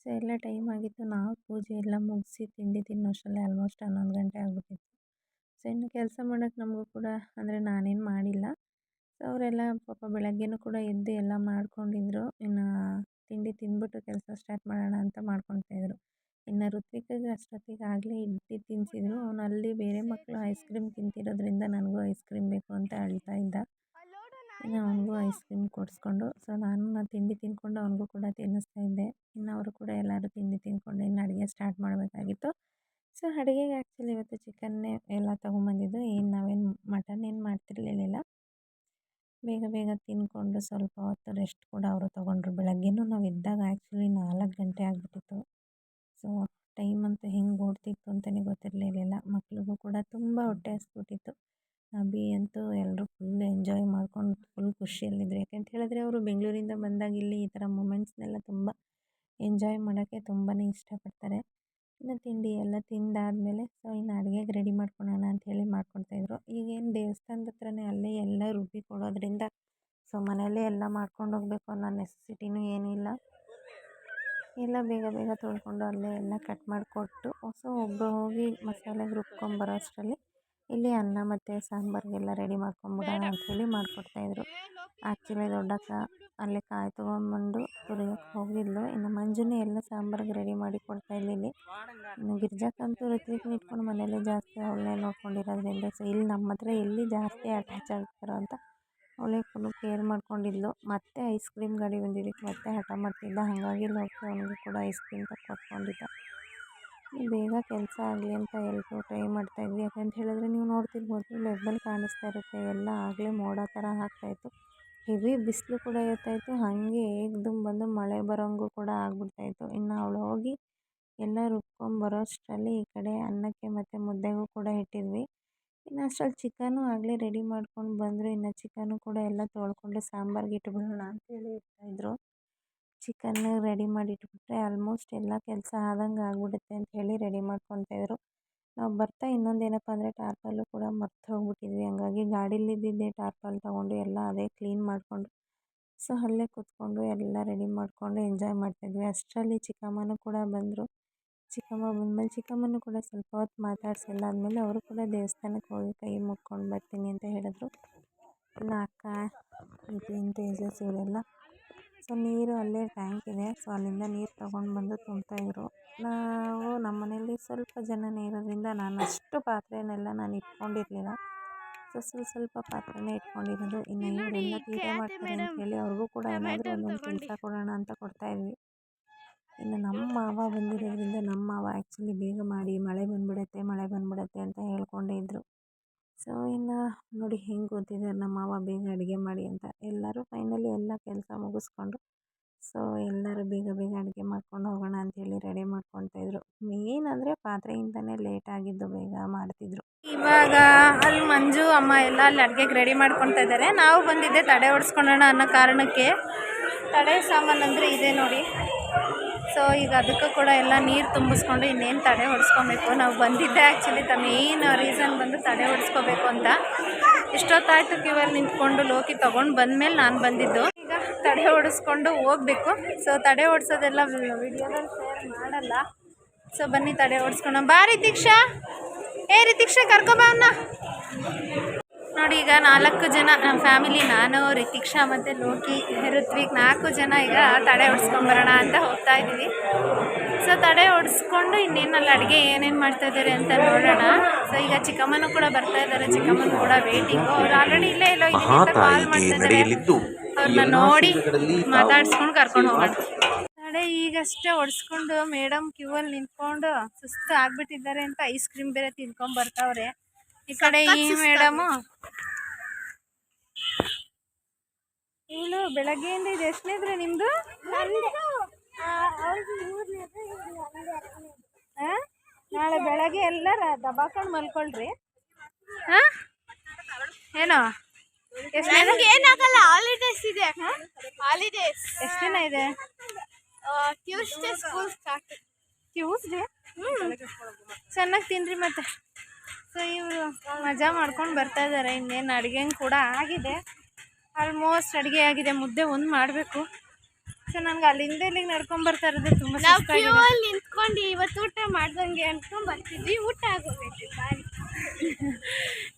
B: ಸೊ ಎಲ್ಲ ಟೈಮ್ ಆಗಿತ್ತು. ನಾವು ಪೂಜೆ ಎಲ್ಲ ಮುಗಿಸಿ ತಿಂಡಿ ತಿನ್ನೋ ಅಷ್ಟರಲ್ಲೇ ಆಲ್ಮೋಸ್ಟ್ ಹನ್ನೊಂದು ಗಂಟೆ ಆಗಿಬಿಟ್ಟಿತ್ತು. ಸೊ ಇನ್ನು ಕೆಲಸ ಮಾಡೋಕ್ಕೆ ನಮಗೂ ಕೂಡ, ಅಂದರೆ ನಾನೇನು ಮಾಡಿಲ್ಲ. ಸೊ ಅವರೆಲ್ಲ ಪಾಪ ಬೆಳಗ್ಗೆನೂ ಕೂಡ ಎದ್ದು ಎಲ್ಲ ಮಾಡ್ಕೊಂಡಿದ್ರು. ಇನ್ನು ತಿಂಡಿ ತಿಂದ್ಬಿಟ್ಟು ಕೆಲಸ ಸ್ಟಾರ್ಟ್ ಮಾಡೋಣ ಅಂತ ಮಾಡ್ಕೊತಾಯಿದ್ರು ಇನ್ನು ಋತ್ವಿಕ್ಗೆ ಅಷ್ಟೊತ್ತಿಗೆ ಆಗಲೇ ಇಡ್ಲಿ ತಿನ್ನಿಸಿದ್ರು ಅವನು ಅಲ್ಲಿ ಬೇರೆ ಮಕ್ಕಳು ಐಸ್ ಕ್ರೀಮ್ ತಿಂತಿರೋದ್ರಿಂದ ನನಗೂ ಐಸ್ ಕ್ರೀಮ್ ಬೇಕು ಅಂತ ಅಳ್ತಾ ಇದ್ದ. ಇನ್ನು ಅವನಿಗೂ ಐಸ್ ಕ್ರೀಮ್ ಕೊಡಿಸ್ಕೊಂಡು ಸೊ ನಾನು ನಾನು ತಿಂಡಿ ತಿಂದ್ಕೊಂಡು ಅವನಿಗೂ ಕೂಡ ತಿನ್ನಿಸ್ತಾ ಇದ್ದೆ. ಇನ್ನು ಅವರು ಕೂಡ ಎಲ್ಲರೂ ತಿಂಡಿ ತಿಂದ್ಕೊಂಡು ಇನ್ನು ಅಡುಗೆ ಸ್ಟಾರ್ಟ್ ಮಾಡಬೇಕಾಗಿತ್ತು. ಸೊ ಅಡುಗೆಗೆ ಆ್ಯಕ್ಚುಲಿ ಇವತ್ತು ಚಿಕನ್ನೇ ಎಲ್ಲ ತೊಗೊಂಬಂದಿದ್ದು. ಏನು ನಾವೇನು ಮಟನ್ ಏನು ಮಾಡ್ತಿರ್ಲಿಲ್ಲ ಬೇಗ ಬೇಗ ತಿನ್ಕೊಂಡು ಸ್ವಲ್ಪ ಹೊತ್ತು ರೆಸ್ಟ್ ಕೂಡ ಅವರು ತೊಗೊಂಡ್ರು. ಬೆಳಗ್ಗೆನೂ ನಾವು ಇದ್ದಾಗ ಆ್ಯಕ್ಚುಲಿ ನಾಲ್ಕು ಗಂಟೆ ಆಗಿಬಿಟ್ಟಿತ್ತು. ಸೊ ಟೈಮ್ ಅಂತೂ ಹೆಂಗೆ ಓಡ್ತಿತ್ತು ಅಂತಲೇ ಗೊತ್ತಿರಲಿಲ್ಲ ಮಕ್ಳಿಗೂ ಕೂಡ ತುಂಬ ಹೊಟ್ಟೆ ಹಸ್ಬಿಟ್ಟಿತ್ತು. ಅಭಿ ಅಂತೂ ಎಲ್ಲರೂ ಫುಲ್ ಎಂಜಾಯ್ ಮಾಡ್ಕೊಂಡು ಫುಲ್ ಖುಷಿಯಲ್ಲಿದ್ದರು ಯಾಕೆಂತ ಹೇಳಿದ್ರೆ ಅವರು ಬೆಂಗಳೂರಿಂದ ಬಂದಾಗ ಇಲ್ಲಿ ಈ ಥರ ಮೂಮೆಂಟ್ಸ್ನೆಲ್ಲ ತುಂಬ ಎಂಜಾಯ್ ಮಾಡೋಕ್ಕೆ ತುಂಬಾ ಇಷ್ಟಪಡ್ತಾರೆ. ಇನ್ನು ತಿಂಡಿ ಎಲ್ಲ ತಿಂದಾದಮೇಲೆ ಸೊ ಇನ್ನು ಅಡುಗೆಗೆ ರೆಡಿ ಮಾಡ್ಕೊಳ್ಳೋಣ ಅಂಥೇಳಿ ಮಾಡ್ಕೊಳ್ತಾಯಿದ್ರು ಈಗೇನು ದೇವಸ್ಥಾನದ ಹತ್ರನೇ ಅಲ್ಲೇ ಎಲ್ಲ ರುಬ್ಬಿ ಕೊಡೋದ್ರಿಂದ ಸೊ ಮನೆಯಲ್ಲೇ ಎಲ್ಲ ಮಾಡ್ಕೊಂಡು ಹೋಗಬೇಕು ಅನ್ನೋ ನೆಸೆಸಿಟಿನೂ ಏನಿಲ್ಲ. ಎಲ್ಲ ಬೇಗ ಬೇಗ ತೊಳ್ಕೊಂಡು ಅಲ್ಲೇ ಎಲ್ಲ ಕಟ್ ಮಾಡಿಕೊಟ್ಟು ಸೊ ಒಬ್ಬರು ಹೋಗಿ ಮಸಾಲೆಗೆ ರುಬ್ಕೊಂಬರೋ ಅಷ್ಟರಲ್ಲಿ ಇಲ್ಲಿ ಅನ್ನ ಮತ್ತು ಸಾಂಬಾರಿಗೆಲ್ಲ ರೆಡಿ ಮಾಡ್ಕೊಂಬಿಡೋಣ ಅಂಥೇಳಿ ಮಾಡಿಕೊಡ್ತಾಯಿದ್ರು ಆ್ಯಕ್ಚುಲಿ ದೊಡ್ಡಕ್ಕ ಅಲ್ಲೇ ಕಾಯಿ ತೊಗೊಂಬಂದು ತುರಿಯೋಕ್ಕೆ ಹೋಗಿದ್ಲು. ಇನ್ನು ಮಂಜುನೇ ಎಲ್ಲ ಸಾಂಬಾರಿಗೆ ರೆಡಿ ಮಾಡಿ ಕೊಡ್ತಾಯಿದ್ಲು ಇಲ್ಲಿ. ಇನ್ನು ಗಿರ್ಜಕ್ಕಂತೂ ಋತ್ವಿಕ್ನ ಇಟ್ಕೊಂಡು ಮನೇಲೇ ಜಾಸ್ತಿ ಅವಳನ್ನೇ ನೋಡ್ಕೊಂಡಿರೋದ್ರಿಂದ ಸೊ ಇಲ್ಲಿ ನಮ್ಮ ಹತ್ರ ಎಲ್ಲಿ ಜಾಸ್ತಿ ಅಟ್ಯಾಚ್ ಆಗ್ತಾರೋ ಅಂತ ಅವಳೇ ಫುಲ್ಲು ಕೇರ್ ಮಾಡ್ಕೊಂಡಿದ್ಲು. ಮತ್ತೆ ಐಸ್ ಕ್ರೀಮ್ ಗಾಡಿ ಬಂದಿದ್ದಕ್ಕೆ ಮತ್ತೆ ಹಠ ಮಾಡ್ತಿದ್ದ. ಹಾಗಾಗಿ ಲೋಕಿ ಅವನಿಗೂ ಕೂಡ ಐಸ್ ಕ್ರೀಮ್ ತಕ್ಕೊಟ್ಕೊಂಡಿದ್ದ ಬೇಗ ಕೆಲಸ ಆಗಲಿ ಅಂತ ಎಲ್ಲರೂ ಟ್ರೈ ಮಾಡ್ತಾ ಮಾಡ್ತಾಯಿದ್ವಿ ಯಾಕಂತ ಹೇಳಿದ್ರೆ ನೀವು ನೋಡ್ತಿರ್ಬೋದು ಲೆಬ್ಬಲ್ಲಿ ಕಾಣಿಸ್ತಾ ಇರುತ್ತೆ. ಎಲ್ಲ ಆಗಲೇ ಮೋಡ ಥರ ಆಗ್ತಾಯಿತ್ತು ಹೆವಿ ಬಿಸಿಲು ಕೂಡ ಇರ್ತಾಯಿತ್ತು ಹಾಗೆ ಏಕ್ದಮ್ ಬಂದು ಮಳೆ ಬರೋಂಗೂ ಕೂಡ ಆಗ್ಬಿಡ್ತಾಯಿತ್ತು ಇನ್ನು ಅವಳು ಹೋಗಿ ಎಲ್ಲ ರುಬ್ಕೊಂಬರೋ ಅಷ್ಟರಲ್ಲಿ ಈ ಕಡೆ ಅನ್ನಕ್ಕೆ ಮತ್ತು ಮುದ್ದೆಗೂ ಕೂಡ ಇಟ್ಟಿದ್ವಿ. ಇನ್ನು ಅಷ್ಟ್ರಲ್ಲಿ ಚಿಕನು ಆಗಲೇ ರೆಡಿ ಮಾಡ್ಕೊಂಡು ಬಂದರು. ಇನ್ನು ಚಿಕನು ಕೂಡ ಎಲ್ಲ ತೊಳ್ಕೊಂಡು ಸಾಂಬಾರ್ಗೆ ಇಟ್ಬಿಡೋಣ ಅಂತೇಳಿ ಇಡ್ತಾಯಿದ್ರು ಚಿಕನ್ ರೆಡಿ ಮಾಡಿ ಇಟ್ಬಿಟ್ರೆ ಆಲ್ಮೋಸ್ಟ್ ಎಲ್ಲ ಕೆಲಸ ಆದಂಗೆ ಆಗ್ಬಿಡುತ್ತೆ ಅಂತ ಹೇಳಿ ರೆಡಿ ಮಾಡ್ಕೊತಾಯಿದ್ರು ನಾವು ಬರ್ತಾ ಇನ್ನೊಂದು ಏನಪ್ಪ ಅಂದರೆ ಟಾರ್ಪಲ್ಲು ಕೂಡ ಮರ್ತು ಹೋಗ್ಬಿಟ್ಟಿದ್ವಿ. ಹಂಗಾಗಿ ಗಾಡೀಲಿದ್ದಿದ್ದೆ ಟಾರ್ಪಲ್ ತೊಗೊಂಡು ಎಲ್ಲ ಅದೇ ಕ್ಲೀನ್ ಮಾಡಿಕೊಂಡು, ಸೊ ಅಲ್ಲೇ ಕೂತ್ಕೊಂಡು ಎಲ್ಲ ರೆಡಿ ಮಾಡಿಕೊಂಡು ಎಂಜಾಯ್ ಮಾಡ್ತಾಯಿದ್ವಿ ಅಷ್ಟರಲ್ಲಿ ಚಿಕ್ಕಮ್ಮನೂ ಕೂಡ ಬಂದರು. ಚಿಕ್ಕಮ್ಮ ಬಂದಮೇಲೆ ಚಿಕ್ಕಮ್ಮನೂ ಕೂಡ ಸ್ವಲ್ಪ ಹೊತ್ತು ಮಾತಾಡಿಸಿ ಎಲ್ಲ ಆದಮೇಲೆ ಅವರು ಕೂಡ ದೇವಸ್ಥಾನಕ್ಕೆ ಹೋಗಿ ಕೈ ಮುಕ್ಕೊಂಡು ಬರ್ತೀನಿ ಅಂತ ಹೇಳಿದ್ರು. ಇನ್ನು ಅಕ್ಕ ನಿತಿನ್ ತೇಜಸ್ ಇವರೆಲ್ಲ. ಸೊ ನೀರು ಅಲ್ಲೇ ಟ್ಯಾಂಕ್ ಇದೆ. ಸೊ ಅಲ್ಲಿಂದ ನೀರು ತೊಗೊಂಡು ಬಂದು ತುಂಬ್ತಾಯಿದ್ರು ನಾವು ನಮ್ಮ ಮನೆಯಲ್ಲಿ ಸ್ವಲ್ಪ ಜನನೇ ಇರೋದ್ರಿಂದ ನಾನು ಅಷ್ಟು ಪಾತ್ರೆನೆಲ್ಲ ನಾನು ಇಟ್ಕೊಂಡಿರಲಿಲ್ಲ. ಸೊ ಸ್ವಲ್ಪ ಸ್ವಲ್ಪ ಪಾತ್ರೆನೇ ಇಟ್ಕೊಂಡಿರೋದು. ಇನ್ನು ಇವರೆಲ್ಲ ತೀಟೆ ಮಾಡ್ತಾರೆ ಅಂತೇಳಿ ಅವ್ರಿಗೂ ಕೂಡ ಏನಾದರೂ ಒಂದೊಂದು ಕೆಲಸ ಕೊಡೋಣ ಅಂತ ಕೊಡ್ತಾಯಿದ್ವಿ ಇನ್ನು ನಮ್ಮ ಮಾವ ಬಂದಿರೋದ್ರಿಂದ ನಮ್ಮ ಮಾವ ಆ್ಯಕ್ಚುಲಿ ಬೇಗ ಮಾಡಿ ಮಳೆ ಬಂದುಬಿಡತ್ತೆ ಮಳೆ ಬಂದುಬಿಡತ್ತೆ ಅಂತ ಹೇಳ್ಕೊಂಡೇ ಇದ್ದರು ಸೊ ಇನ್ನು ನೋಡಿ ಹೆಂಗೆ ಗೊತ್ತಿದ್ದಾರೆ ನಮ್ಮ ಮಾವ ಬೇಗ ಅಡುಗೆ ಮಾಡಿ ಅಂತ. ಎಲ್ಲರೂ ಫೈನಲಿ ಎಲ್ಲ ಕೆಲಸ ಮುಗಿಸ್ಕೊಂಡು ಸೊ ಎಲ್ಲರೂ ಬೇಗ ಬೇಗ ಅಡುಗೆ ಮಾಡ್ಕೊಂಡು ಹೋಗೋಣ ಅಂತೇಳಿ ರೆಡಿ ಮಾಡ್ಕೊತಾಯಿದ್ರು ಮೇನ್ ಅಂದರೆ ಪಾತ್ರೆಯಿಂದನೇ ಲೇಟ್ ಆಗಿದ್ದು ಬೇಗ ಮಾಡ್ತಿದ್ರು.
A: ಇವಾಗ ಅಲ್ಲಿ ಮಂಜು, ಅಮ್ಮ ಎಲ್ಲ ಅಲ್ಲಿ ಅಡುಗೆಗೆ ರೆಡಿ ಮಾಡ್ಕೊತಾ ಇದ್ದಾರೆ ನಾವು ಬಂದಿದ್ದೆ ತಡೆ ಓಡಿಸ್ಕೊಳ್ಳೋಣ ಅನ್ನೋ ಕಾರಣಕ್ಕೆ. ತಡೆ ಸಾಮಾನು ಅಂದರೆ ಇದೆ ನೋಡಿ. ಸೊ ಈಗ ಅದಕ್ಕೆ ಕೂಡ ಎಲ್ಲ ನೀರು ತುಂಬಿಸ್ಕೊಂಡು ಇನ್ನೇನು ತಡೆ ಹೊಡೆಸ್ಕೊಬೇಕು. ನಾವು ಬಂದಿದ್ದೆ ಆ್ಯಕ್ಚುಲಿ ತಮ್ಮ ಏನು ರೀಸನ್ ಬಂದು ತಡೆ ಹೊಡೆಸ್ಕೋಬೇಕು ಅಂತ. ಇಷ್ಟೊತ್ತಾಯ್ತು ಕ್ಯೂವಲ್ಲಿ ನಿಂತ್ಕೊಂಡು ಲೋಕಿ ತೊಗೊಂಡು ಬಂದಮೇಲೆ ನಾನು ಬಂದಿದ್ದು. ಈಗ ತಡೆ ಹೊಡೆಸ್ಕೊಂಡು ಹೋಗ್ಬೇಕು. ಸೊ ತಡೆ ಹೊಡ್ಸೋದೆಲ್ಲ ವಿಡಿಯೋದಲ್ಲಿ ಶೇರ್ ಮಾಡಲ್ಲ. ಸೊ ಬನ್ನಿ ತಡೆ ಹೊಡ್ಸ್ಕೊಂಡು ಬಾ ರಿತೀಕ್ಷಾ ಏ ರಿತೀಕ್ಷಾ ಕರ್ಕೊಬಾ ಅವನ್ನ ನೋಡಿ ಈಗ ನಾಲ್ಕು ಜನ ನಮ್ಮ ಫ್ಯಾಮಿಲಿ ನಾನು ರಿತಿಕ್ಷಾ ಮತ್ತು ಲೋಕಿ ಋತ್ವಿಕ್ ನಾಲ್ಕು ಜನ ಈಗ ತಡೆ ಹೊಡ್ಸ್ಕೊಂಬರೋಣ ಅಂತ ಹೋಗ್ತಾ ಇದ್ದೀವಿ. ಸೊ ತಡೆ ಹೊಡ್ಸ್ಕೊಂಡು ಇನ್ನೇನಲ್ಲಿ ಅಡುಗೆ ಏನೇನು ಮಾಡ್ತಾ ಇದ್ದಾರೆ ಅಂತ ನೋಡೋಣ. ಸೊ ಈಗ ಚಿಕ್ಕಮ್ಮನೂ ಕೂಡ ಬರ್ತಾ ಇದ್ದಾರೆ. ಚಿಕ್ಕಮ್ಮನ ಕೂಡ ವೇಟಿಂಗ್ ಅವ್ರು ಆಲ್ರೆಡಿ ಇಲ್ಲೇ ಇಲ್ಲೋ ಮಾಡ್ತಾರೆ ಅಂತ ಕಾಲ್ ಮಾಡ್ತಾ ಇದ್ದಾರೆ. ಅವ್ರನ್ನ ನೋಡಿ
C: ಮಾತಾಡಿಸ್ಕೊಂಡು
A: ಮಾತಾಡ್ಸ್ಕೊಂಡು ಕರ್ಕೊಂಡು ಹೋಗೋಣ. ತಡೆ ಈಗಷ್ಟೇ ಹೊಡ್ಸ್ಕೊಂಡು ಮೇಡಮ್ ಕ್ಯೂ ಅಲ್ಲಿ ನಿಂತ್ಕೊಂಡು ಸುಸ್ತು ಆಗ್ಬಿಟ್ಟಿದ್ದಾರೆ ಅಂತ ಐಸ್ ಕ್ರೀಮ್ ಬೇರೆ ತಿನ್ಕೊಂಡ್ ಬರ್ತಾವ್ರೆ. ಈ ಕಡೆ ಈ ಮೇಡಮು. ಇವಳು ಬೆಳಗ್ಗೆಯಿಂದ ಇದು. ಎಷ್ಟನೇದ್ರೆ ನಿಮ್ದು? ಆ? ನಾಳೆ ಬೆಳಗ್ಗೆ ಎಲ್ಲರ ದಬಾಕೊಂಡು ಮಲ್ಕೊಳ್ರಿ. ಹಾ ಏನೋ?
D: ಏನಾಗಲ್ಲ ಹಾಲಿಡೇಸ್ ಇದೆ. ಹಾಲಿಡೇಸ್
A: ಎಷ್ಟು ದಿನ ಇದೆ?
D: ಟ್ಯೂಸ್ಡೇ ಸ್ಕೂಲ್ ಸ್ಟಾರ್ಟ್
A: ಟ್ಯೂಸ್ಡೇ ಚೆನ್ನಾಗಿ ತಿನ್ರಿ ಮತ್ತೆ. ಸೊ ಇವರು ಮಜಾ ಮಾಡ್ಕೊಂಡು ಬರ್ತಾ ಇದ್ದಾರೆ ಇನ್ನೇನು ಅಡುಗೆ ಕೂಡ ಆಗಿದೆ. ಆಲ್ಮೋಸ್ಟ್ ಅಡುಗೆ ಆಗಿದೆ. ಮುದ್ದೆ ಒಂದು ಮಾಡಬೇಕು. ಸೊ ನನಗೆ ಅಲ್ಲಿಂದ ಇಲ್ಲಿಗೆ ನಡ್ಕೊಂಡು ಬರ್ತಾ ಇರೋದೇ ತುಂಬ
D: ನಿಂತ್ಕೊಂಡು ಇವತ್ತು ಊಟ ಮಾಡ್ದಂಗೆ ಅನ್ಕೊಂಡು ಬರ್ತಿದ್ವಿ. ಊಟ ಆಗೋಬೇಕು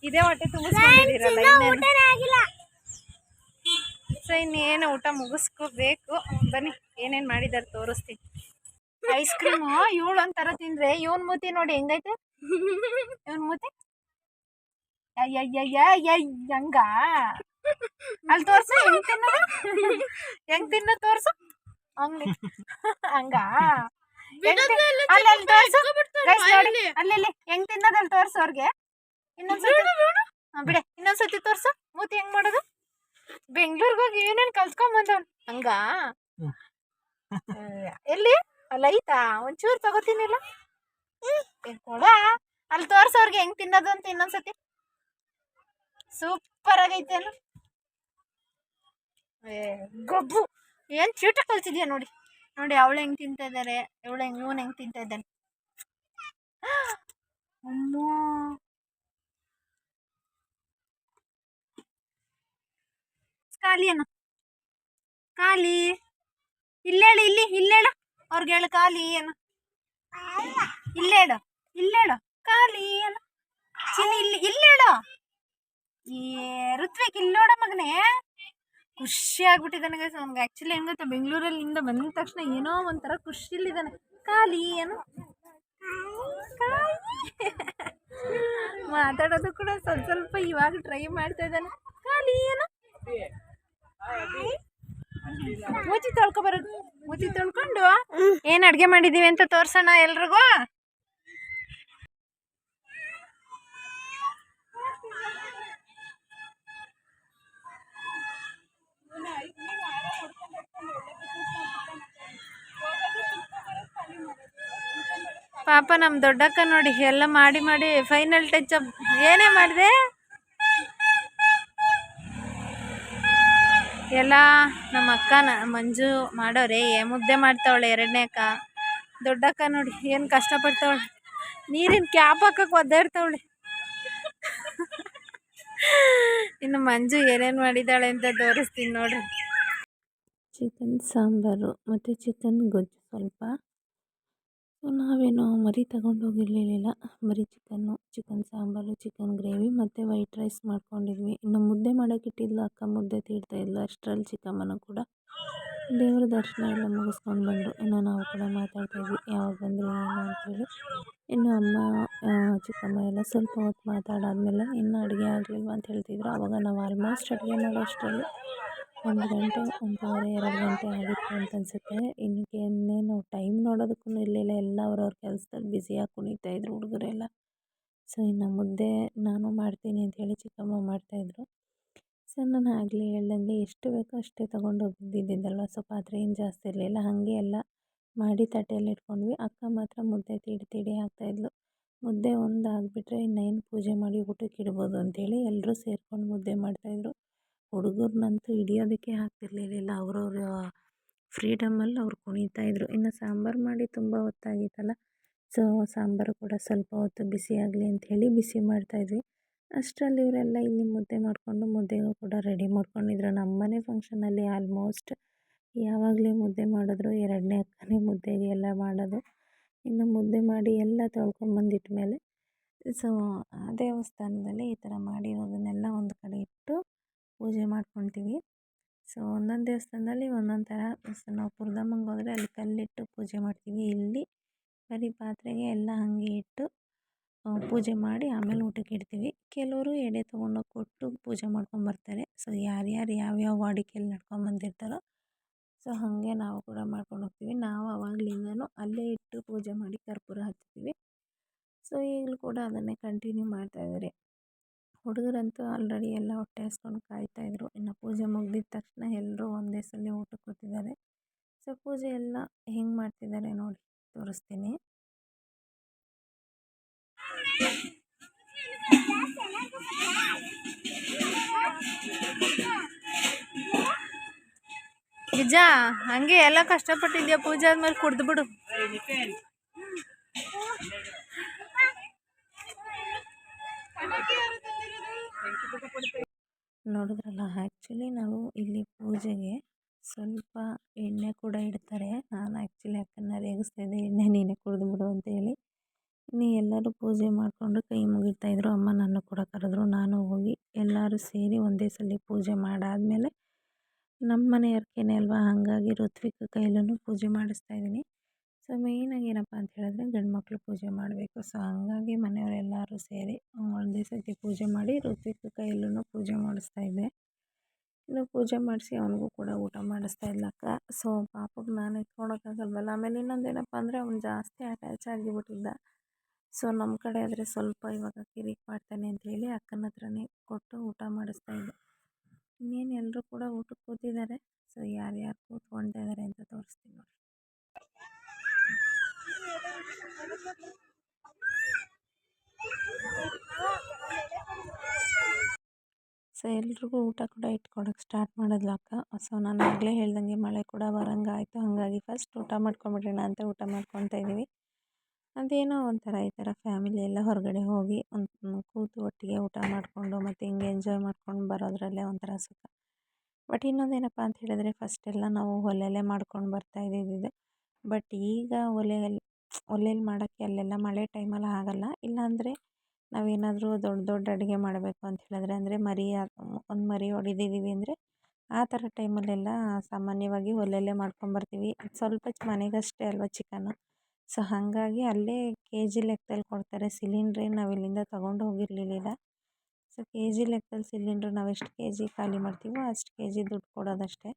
A: ಇದೇ ಹೊಟ್ಟೆ ತುಂಬಿಸ್ಕೊಂಡಿದ್ದೀರಲ್ಲ
D: ಆಗಿಲ್ಲ.
A: ಸೊ ಇನ್ನೇನು ಊಟ ಮುಗಿಸ್ಕೋಬೇಕು. ಬನ್ನಿ ಏನೇನು ಮಾಡಿದ್ದಾರೆ ತೋರಿಸ್ತೀನಿ. ಐಸ್ ಕ್ರೀಮು ಇವಳು ಒಂಥರ ತಿಂದ್ರೆ. ಇವನ್ ಮೂತಿ ನೋಡಿ ಹೆಂಗೈತೆ? ಇವನ್ ಮೂತಿ? ಅಯ್ಯಯ್ಯಯ್ಯ ಹಂಗ? ಅಲ್ಲಿ ತೋರ್ಸು ಹೆಂಗ್ ತಿನ್ನೋದು? ಹೆಂಗ್ ತಿನ್ನ ತೋರ್ಸು? ಹಂಗ? ಹಂಗ ಅಲ್ಲಿ ಅಲ್ಲಿ ತೋರ್ಸು. ನೋಡಿ ಅಲ್ಲಿ ಹೆಂಗ್ ತಿನ್ನೋದು ಅಲ್ಲಿ ತೋರ್ಸು ಅವ್ರಿಗೆ. ಇನ್ನೊಂದ್ಸತಿ. ಹಾ, ಬಿಡೆ. ಇನ್ನೊಂದ್ಸತಿ ತೋರ್ಸು. ಮೂತಿ ಹೆಂಗ್ ಮಾಡೋದು? ಬೆಂಗ್ಳೂರ್ಗೆ ಹೋಗಿ ಏನೇನ್ ಕಲ್ತ್ಕೊಂಡ್ ಬಂದವ್ನು. ಹಂಗ? ಎಲ್ಲಿ? ಅಲ್ಲ ಐತಾ ಒಂಚೂರು ತಗೋತೀನಿಲ್ಲ? ಕೊಡ? ಅಲ್ಲಿ ತೋರ್ಸೋರ್ಗೆ ಹೆಂಗ್ ತಿನ್ನೋದು ಅಂತ ಇನ್ನೊಂದ್ಸತಿ. ಸೂಪರ್ ಆಗೈತೆ ಅಲ್ಲ. ಏ, ಗೊಬ್ಬು. ಏನ್ ಚೀಟ ಕಲ್ಸಿದ್ಯಾ ನೋಡಿ. ನೋಡಿ ಅವಳು ಹೆಂಗ್ ತಿಂತಾ ಇದ್ದಾರೆ ಇವಳು ಹೆಂಗ್, ಇವನ್ ಹೆಂಗ್ ತಿಂತಾ ಇದ್ದಾನೆ. ಅಮ್ಮ. ಖಾಲಿ ಅಣ್ಣ. ಖಾಲಿ ಇಲ್ಲೇಳು, ಇಲ್ಲಿ, ಇಲ್ಲೇಳು. ಅವ್ರಿಗೆ ಹೇಳು ಖಾಲಿ ಏನು? ಇಲ್ಲೇಡು ಇಲ್ಲೇಡು ಖಾಲಿ ಏನು? ಚಿನ್ನಿ ಇಲ್ಲಿ ಇಲ್ಲೇಡು ಈ ಋತ್ವಿಕ್ ಇಲ್ಲಿ ನೋಡ ಮಗನೇ. ಖುಷಿ ಆಗ್ಬಿಟ್ಟಿದ್ದಾನೆ ನನಗೆ ನನಗೆ ಆ್ಯಕ್ಚುಲಿ ಹೆಂಗ್ ಬೆಂಗಳೂರಲ್ಲಿಂದ ಬಂದ ತಕ್ಷಣ ಏನೋ ಒಂಥರ ಖುಷಿಲಿದ್ದಾನೆ ಖಾಲಿ ಏನು. ಮಾತಾಡೋದು ಕೂಡ ಸ್ವಲ್ಪ ಸ್ವಲ್ಪ ಇವಾಗ ಟ್ರೈ ಮಾಡ್ತಾ ಇದ್ದಾನೆ. ಖಾಲಿ ಏನು? ಮೂತಿ ತೊಳ್ಕೊ ಬರೋದು ಮೂತಿ ತೊಳ್ಕೊಂಡು ಏನ್ ಅಡ್ಗೆ ಮಾಡಿದೀವಿ ಅಂತ ತೋರ್ಸೋಣ ಎಲ್ರಿಗೂ. ಪಾಪ ನಮ್ಮ ದೊಡ್ಡಕ್ಕ ನೋಡಿ ಎಲ್ಲ ಮಾಡಿ ಮಾಡಿ ಫೈನಲ್ ಟಚ್ ಅಪ್ ಏನೇ ಮಾಡಿದೆ. ಎಲ್ಲ ನಮ್ಮ ಅಕ್ಕನ ಮಂಜು ಮಾಡೋರೆ, ಏ ಮುದ್ದೆ ಮಾಡ್ತಾವಳೆ ಎರಡನೇ ಅಕ್ಕ. ದೊಡ್ಡ ಅಕ್ಕ ನೋಡಿ ಏನು ಕಷ್ಟಪಡ್ತಾವಳೆ. ನೀರಿನ ಕ್ಯಾಪ್ ಹಾಕಕ್ಕೆ ಒದ್ದಾಡ್ತಾವಳೆ. ಇನ್ನು ಮಂಜು ಏನೇನು ಮಾಡಿದ್ದಾಳೆ ಅಂತ ತೋರಿಸ್ತೀನಿ ನೋಡ್ರಿ.
B: ಚಿಕನ್ ಸಾಂಬಾರು ಮತ್ತು ಚಿಕನ್ ಗೊಜ್ಜು ಸ್ವಲ್ಪ. ಸೊ, ನಾವೇನು ಮರಿ ತಗೊಂಡೋಗಿರಲಿಲ್ಲ. ಬರೀ chicken, chicken sambar, chicken gravy ಮತ್ತು ವೈಟ್ ರೈಸ್ ಮಾಡ್ಕೊಂಡಿದ್ವಿ. ಇನ್ನು ಮುದ್ದೆ ಮಾಡೋಕೆ ಇಟ್ಟಿದ್ಲು ಅಕ್ಕ. ಮುದ್ದೆ ತೀಡ್ತಾಯಿದ್ಲು ಅಷ್ಟರಲ್ಲಿ ಚಿಕ್ಕಮ್ಮನೂ ಕೂಡ ದೇವರ ದರ್ಶನ ಎಲ್ಲ ಮುಗಿಸ್ಕೊಂಡು ಬಂದರು. ಇನ್ನು ನಾವು ಕೂಡ ಮಾತಾಡ್ತಾಯಿದ್ವಿ ಯಾವಾಗ ಬಂದರು, ಏನು ಅಂತೇಳಿ. ಇನ್ನು ಅಮ್ಮ ಚಿಕ್ಕಮ್ಮ ಎಲ್ಲ ಸ್ವಲ್ಪ ಹೊತ್ತು ಮಾತಾಡಾದಮೇಲೆ ಇನ್ನೂ ಅಡುಗೆ ಆಗಲಿಲ್ವ ಅಂತ ಹೇಳ್ತಿದ್ರು. ಆವಾಗ ನಾವು ಆಲ್ಮೋಸ್ಟ್ ಅಡುಗೆ ಮಾಡೋ ಅಷ್ಟರಲ್ಲಿ ಒಂದು ಗಂಟೆ, ಒಂದೂವರೆ, ಎರಡು ಗಂಟೆ ಆಗಿತ್ತು ಅಂತ ಅನಿಸುತ್ತೆ ಇನ್ನಕ್ಕೆ ಇನ್ನೇನು ಟೈಮ್ ನೋಡೋದಕ್ಕೂ ಇರಲಿಲ್ಲ. ಎಲ್ಲ ಅವ್ರವ್ರ ಕೆಲ್ಸದಲ್ಲಿ ಬ್ಯುಸಿಯಾಗಿ ಕುಣಿತಾಯಿದ್ರು ಹುಡುಗರೆಲ್ಲ. ಸೊ, ಇನ್ನು ಮುದ್ದೆ ನಾನು ಮಾಡ್ತೀನಿ ಅಂತ ಹೇಳಿ ಚಿಕ್ಕಮ್ಮ ಮಾಡ್ತಾಯಿದ್ರು ಸೊ, ನಾನು ಆಗಲೇ ಹೇಳ್ದಂಗೆ ಎಷ್ಟು ಬೇಕೋ ಅಷ್ಟೇ ತೊಗೊಂಡೋಗಿದ್ದಿದ್ದಲ್ವ ಸೊ, ಪಾತ್ರೆ ಏನು ಜಾಸ್ತಿ ಇರಲಿಲ್ಲ. ಹಾಗೆ ಎಲ್ಲ ಮಾಡಿ ತಟ್ಟೆಯಲ್ಲಿ ಇಟ್ಕೊಂಡ್ವಿ. ಅಕ್ಕ ಮಾತ್ರ ಮುದ್ದೆ ತಿಡಿ, ತೀಡಿ ಹಾಕ್ತಾಯಿದ್ಲು ಮುದ್ದೆ ಒಂದು ಆಗಿಬಿಟ್ರೆ ಇನ್ನೇನು ಪೂಜೆ ಮಾಡಿ ಊಟಕ್ಕೆ ಇಡ್ಬೋದು ಅಂತೇಳಿ ಎಲ್ಲರೂ ಸೇರ್ಕೊಂಡು ಮುದ್ದೆ ಮಾಡ್ತಾಯಿದ್ರು ಹುಡುಗರನ್ನಂತೂ ಹಿಡಿಯೋದಕ್ಕೆ ಆಗ್ತಿರ್ಲಿಲ್ಲ. ಅವ್ರವ್ರ ಫ್ರೀಡಮಲ್ಲಿ ಅವ್ರು ಕುಣಿತಾಯಿದ್ರು ಇನ್ನು ಸಾಂಬಾರು ಮಾಡಿ ತುಂಬ ಹೊತ್ತಾಗಿತ್ತಲ್ಲ ಸೊ ಸಾಂಬಾರು ಕೂಡ ಸ್ವಲ್ಪ ಹೊತ್ತು ಬಿಸಿಯಾಗಲಿ ಅಂಥೇಳಿ ಬಿಸಿ ಮಾಡ್ತಾಯಿದ್ವಿ ಅಷ್ಟರಲ್ಲಿ ಇವರೆಲ್ಲ ಇಲ್ಲಿ ಮುದ್ದೆ ಮಾಡಿಕೊಂಡು ಮುದ್ದೆಗೂ ಕೂಡ ರೆಡಿ ಮಾಡ್ಕೊಂಡಿದ್ರು. ನಮ್ಮನೆ ಫಂಕ್ಷನಲ್ಲಿ ಆಲ್ಮೋಸ್ಟ್ ಯಾವಾಗಲೇ ಮುದ್ದೆ ಮಾಡಿದ್ರು, ಎರಡನೇ ಅಕ್ಕನೇ ಮುದ್ದೆಗೆ ಎಲ್ಲ ಮಾಡೋದು. ಇನ್ನು ಮುದ್ದೆ ಮಾಡಿ ಎಲ್ಲ ತೊಳ್ಕೊಂಬಂದಿಟ್ಟ ಮೇಲೆ ಸೊ ಆ ದೇವಸ್ಥಾನದಲ್ಲಿ ಈ ಥರ ಮಾಡಿರೋದನ್ನೆಲ್ಲ ಒಂದು ಕಡೆ ಇಟ್ಟು ಪೂಜೆ ಮಾಡ್ಕೊತೀವಿ. ಸೊ ಒಂದೊಂದು ದೇವಸ್ಥಾನದಲ್ಲಿ ಒಂದೊಂದು ಥರ. ಸೊ ನಾವು ಪುರ್ದಮ್ಮಂಗೆ ಹೋದರೆ ಅಲ್ಲಿ ಕಲ್ಲಿಟ್ಟು ಪೂಜೆ ಮಾಡ್ತೀವಿ. ಇಲ್ಲಿ ಬರೀ ಪಾತ್ರೆಗೆ ಎಲ್ಲ ಹಾಗೆ ಇಟ್ಟು ಪೂಜೆ ಮಾಡಿ ಆಮೇಲೆ ಊಟಕ್ಕೆ ಇಡ್ತೀವಿ. ಕೆಲವರು ಎಡೆ ತೊಗೊಂಡೋಗಿ ಕೊಟ್ಟು ಪೂಜೆ ಮಾಡ್ಕೊಂಬರ್ತಾರೆ ಸೊ ಯಾರ್ಯಾರು ಯಾವ್ಯಾವ ವಾಡಿಕೆಯಲ್ಲಿ ನಡ್ಕೊಂಬಂದಿರ್ತಾರೋ ಸೊ, ಹಾಗೆ ನಾವು ಕೂಡ ಮಾಡ್ಕೊಂಡು ಹೋಗ್ತೀವಿ. ನಾವು ಅವಾಗಲಿಂದನೂ ಅಲ್ಲೇ ಇಟ್ಟು ಪೂಜೆ ಮಾಡಿ ಕರ್ಪೂರ ಹಚ್ತೀವಿ. ಸೊ ಈಗಲೂ ಕೂಡ ಅದನ್ನೇ ಕಂಟಿನ್ಯೂ ಮಾಡ್ತಾಯಿದ್ದಾರೆ ಹುಡುಗರಂತೂ ಆಲ್ರೆಡಿ ಎಲ್ಲ ಹೊಟ್ಟೆ ಹಸ್ಕೊಂಡು ಕಾಯ್ತಾ ಇದ್ರು. ಇನ್ನು ಪೂಜೆ ಮುಗ್ದಿದ ತಕ್ಷಣ ಎಲ್ಲರೂ ಒಂದೇ ಸಲ ಊಟಕ್ಕೆ ಕೂತಿದ್ದಾರೆ. ಸೊ ಪೂಜೆ ಎಲ್ಲ ಹೆಂಗೆ ಮಾಡ್ತಿದ್ದಾರೆ ನೋಡಿ, ತೋರಿಸ್ತೀನಿ.
A: ನಿಜ ಹಂಗೆ ಎಲ್ಲ ಕಷ್ಟಪಟ್ಟಿದ್ಯಾ ಪೂಜೆ ಆದ್ಮೇಲೆ ಕುಡ್ದು ಬಿಡು.
B: ನೋಡಿದ್ರಲ್ಲ ಆ್ಯಕ್ಚುಲಿ ನಾವು ಇಲ್ಲಿ ಪೂಜೆಗೆ ಸ್ವಲ್ಪ ಎಣ್ಣೆ ಕೂಡ ಇಡ್ತಾರೆ. ನಾನು ಆ್ಯಕ್ಚುಲಿ ಅಕ್ಕನ ರೇಗಿಸ್ತಾಯಿದ್ದೆ ಎಣ್ಣೆ ನೀನೇ ಕುಡಿದ್ಬಿಡು ಅಂತೇಳಿ ನೀ ಎಲ್ಲರೂ ಪೂಜೆ ಮಾಡಿಕೊಂಡು ಕೈ ಮುಗಿತಾಯಿದ್ರು ಅಮ್ಮ ನನ್ನ ಕೂಡ ಕರೆದ್ರು. ನಾನು ಹೋಗಿ ಎಲ್ಲರೂ ಸೇರಿ ಒಂದೇ ಸಲ ಪೂಜೆ ಮಾಡಾದಮೇಲೆ ನಮ್ಮ ಮನೆ ಹರಕೆನೇ ಅಲ್ವಾ? ಹಾಗಾಗಿ ಋತ್ವಿಕ್ ಕೈಲೂ ಪೂಜೆ ಮಾಡಿಸ್ತಾ ಇದ್ದೀನಿ. ಸೊ ಮೇಯ್ನಾಗಿ ಏನಪ್ಪ ಅಂತ ಹೇಳಿದ್ರೆ ಗಂಡು ಮಕ್ಕಳು ಪೂಜೆ ಮಾಡಬೇಕು. ಸೊ ಹಂಗಾಗಿ ಮನೆಯವರೆಲ್ಲರೂ ಸೇರಿ ಒಂದೇ ಸರ್ತಿ ಪೂಜೆ ಮಾಡಿ ಋತ್ವಿಕ್ ಕೈಯಲ್ಲೂ ಪೂಜೆ ಮಾಡಿಸ್ತಾ ಇದ್ದೆ. ಇನ್ನು ಪೂಜೆ ಮಾಡಿಸಿ ಅವನಿಗೂ ಕೂಡ ಊಟ ಮಾಡಿಸ್ತಾ ಇದ್ಲಕ್ಕ ಸೊ ಪಾಪಗೆ ನಾನು ಇಟ್ಕೊಳಕ್ಕಾಗಲ್ವಲ್ಲ ಆಮೇಲೆ ಇನ್ನೊಂದು ಏನಪ್ಪ ಅಂದರೆ ಅವ್ನು ಜಾಸ್ತಿ ಅಟ್ಯಾಚ್ ಆಗಿಬಿಟ್ಟಿದ್ದ. ಸೊ ನಮ್ಮ ಕಡೆ ಆದರೆ ಸ್ವಲ್ಪ ಇವಾಗ ಕಿರಿಕ್ ಮಾಡ್ತಾನೆ ಅಂತ ಹೇಳಿ ಅಕ್ಕನ ಹತ್ರನೇ ಕೊಟ್ಟು ಊಟ ಮಾಡಿಸ್ತಾ ಇದ್ದೆ. ಇನ್ನೇನು ಎಲ್ಲರೂ ಕೂಡ ಊಟಕ್ಕೆ ಕೂತಿದ್ದಾರೆ. ಸೊ ಯಾರ್ಯಾರು ಕೂತ್ಕೊಳ್ತಾ ಇದ್ದಾರೆ ಅಂತ ತೋರಿಸ್ತೀನಿ ನೋಡಿ. ಸೊ, ಎಲ್ರಿಗೂ ಊಟ ಕೂಡ ಇಟ್ಕೊಡಕ್ಕೆ ಸ್ಟಾರ್ಟ್ ಮಾಡಿದ್ಲು ಅಕ್ಕ. ಸೊ ನಾನು ಆಗಲೇ ಹೇಳ್ದಂಗೆ ಮಳೆ ಕೂಡ ಬರೋಂಗೆ ಆಯಿತು ಹಾಗಾಗಿ ಫಸ್ಟ್ ಊಟ ಮಾಡ್ಕೊಂಬಿಡೋಣ ಅಂತ ಊಟ ಮಾಡ್ಕೊತಾ ಇದ್ದೀವಿ. ಅದೇನೋ ಒಂಥರ ಈ ಥರ ಫ್ಯಾಮಿಲಿ ಎಲ್ಲ ಹೊರಗಡೆ ಹೋಗಿ ಒಂದು ಕೂತು ಒಟ್ಟಿಗೆ ಊಟ ಮಾಡಿಕೊಂಡು ಮತ್ತು ಹಿಂಗೆ ಎಂಜಾಯ್ ಮಾಡ್ಕೊಂಡು ಬರೋದ್ರಲ್ಲೇ ಒಂಥರ ಸುಖ. ಬಟ್ ಇನ್ನೊಂದೇನಪ್ಪ ಅಂತ ಹೇಳಿದ್ರೆ ಫಸ್ಟೆಲ್ಲ ನಾವು ಒಲೆಯಲ್ಲೇ ಮಾಡ್ಕೊಂಡು ಬರ್ತಾ ಇದ್ದಿದ್ದು. ಬಟ್ ಈಗ ಒಲೆಯಲ್ಲಿ ಒಲೆಯಲ್ಲಿ ಮಾಡೋಕ್ಕೆ ಅಲ್ಲೆಲ್ಲ ಮಳೆ ಟೈಮಲ್ಲಿ ಆಗೋಲ್ಲ. ಇಲ್ಲಾಂದರೆ ನಾವೇನಾದರೂ ದೊಡ್ಡ ದೊಡ್ಡ ಅಡುಗೆ ಮಾಡಬೇಕು ಅಂತ ಹೇಳಿದ್ರೆ ಅಂದರೆ ಮರಿ ಒಂದು ಮರಿ ಹೊಡೆದಿದ್ದೀವಿ ಅಂದರೆ ಆ ಥರ ಟೈಮಲ್ಲೆಲ್ಲ ಸಾಮಾನ್ಯವಾಗಿ ಒಲೆಯಲ್ಲೇ ಮಾಡ್ಕೊಂಬರ್ತೀವಿ. ಸ್ವಲ್ಪ ಮನೆಗಷ್ಟೇ ಅಲ್ವಾ ಚಿಕನ್ನು ಸೊ, ಹಾಗಾಗಿ ಅಲ್ಲೇ ಕೆ ಜಿ ಲೆಕ್ಕದಲ್ಲಿ ಕೊಡ್ತಾರೆ. ಸಿಲಿಂಡ್ರೇ ನಾವು ಇಲ್ಲಿಂದ ತೊಗೊಂಡು ಹೋಗಿರಲಿಲ್ಲ. ಸೊ ಕೆ ಜಿ ಲೆಕ್ಕದಲ್ಲಿ ಸಿಲಿಂಡ್ರ್ ನಾವು ಎಷ್ಟು ಕೆ ಜಿ ಖಾಲಿ ಮಾಡ್ತೀವೋ ಅಷ್ಟು ಕೆ ಜಿ ದುಡ್ಡು ಕೊಡೋದಷ್ಟೇ.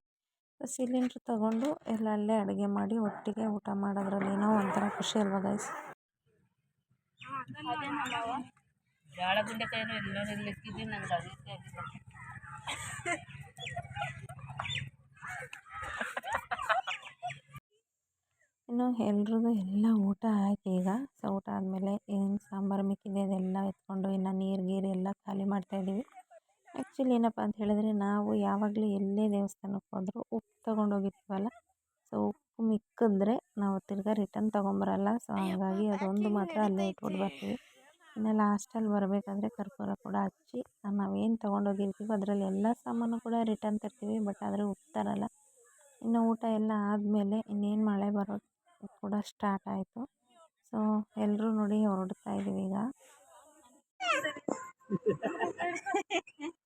B: ಸಿಲಿಂಡ್ರ್ ತಗೊಂಡು ಎಲ್ಲ ಅಲ್ಲೇ ಅಡುಗೆ ಮಾಡಿ ಒಟ್ಟಿಗೆ ಊಟ ಮಾಡೋದ್ರಲ್ಲಿ ಏನೋ ಒಂಥರ ಖುಷಿ ಅಲ್ವಾ ಗೈಸ್ ಇನ್ನು ಎಲ್ರಿಗೂ ಎಲ್ಲ ಊಟ ಆಯ್ತು ಈಗ. ಸೊ ಊಟ ಆದಮೇಲೆ ಏನು ಸಾಂಬಾರು ಮಿಕ್ಕಿದೆ ಅದೆಲ್ಲ ಎತ್ಕೊಂಡು ಇನ್ನು ನೀರು ಗೀರು ಎಲ್ಲ ಖಾಲಿ ಮಾಡ್ತಾಯಿದ್ದೀವಿ ಆ್ಯಕ್ಚುಲಿ ಏನಪ್ಪ ಅಂತ ಹೇಳಿದ್ರೆ ನಾವು ಯಾವಾಗಲೂ ಎಲ್ಲೇ ದೇವಸ್ಥಾನಕ್ಕೆ ಹೋದರೂ ಉಪ್ಪು ತೊಗೊಂಡೋಗಿರ್ತೀವಲ್ಲ ಸೊ ಉಪ್ಪು ಮಿಕ್ಕಿದ್ರೆ ನಾವು ತಿರ್ಗಾ ರಿಟರ್ನ್ ತೊಗೊಂಬರಲ್ಲ. ಸೊ ಹಾಗಾಗಿ ಅದೊಂದು ಮಾತ್ರ ಅಲ್ಲೇ ಇಟ್ಬಿಟ್ಟು ಬರ್ತೀವಿ. ಇನ್ನು ಲಾಸ್ಟಲ್ಲಿ ಬರಬೇಕಾದ್ರೆ ಕರ್ಪೂರ ಕೂಡ ಹಚ್ಚಿ ನಾವೇನು ತೊಗೊಂಡೋಗಿರ್ತೀವೋ ಅದರಲ್ಲಿ ಎಲ್ಲ ಸಾಮಾನು ಕೂಡ ರಿಟರ್ನ್ ತರ್ತೀವಿ ಬಟ್ ಆದರೆ ಉಪ್ಪು ತರಲ್ಲ. ಇನ್ನು ಊಟ ಎಲ್ಲ ಆದಮೇಲೆ ಇನ್ನೇನು ಮಳೆ ಬರೋ ಕೂಡ ಸ್ಟಾರ್ಟ್ ಆಯಿತು. ಸೊ ಎಲ್ಲರೂ ನೋಡಿ ಹೊರಡ್ತಾ ಇದ್ದೀವಿ ಈಗ. [laughs]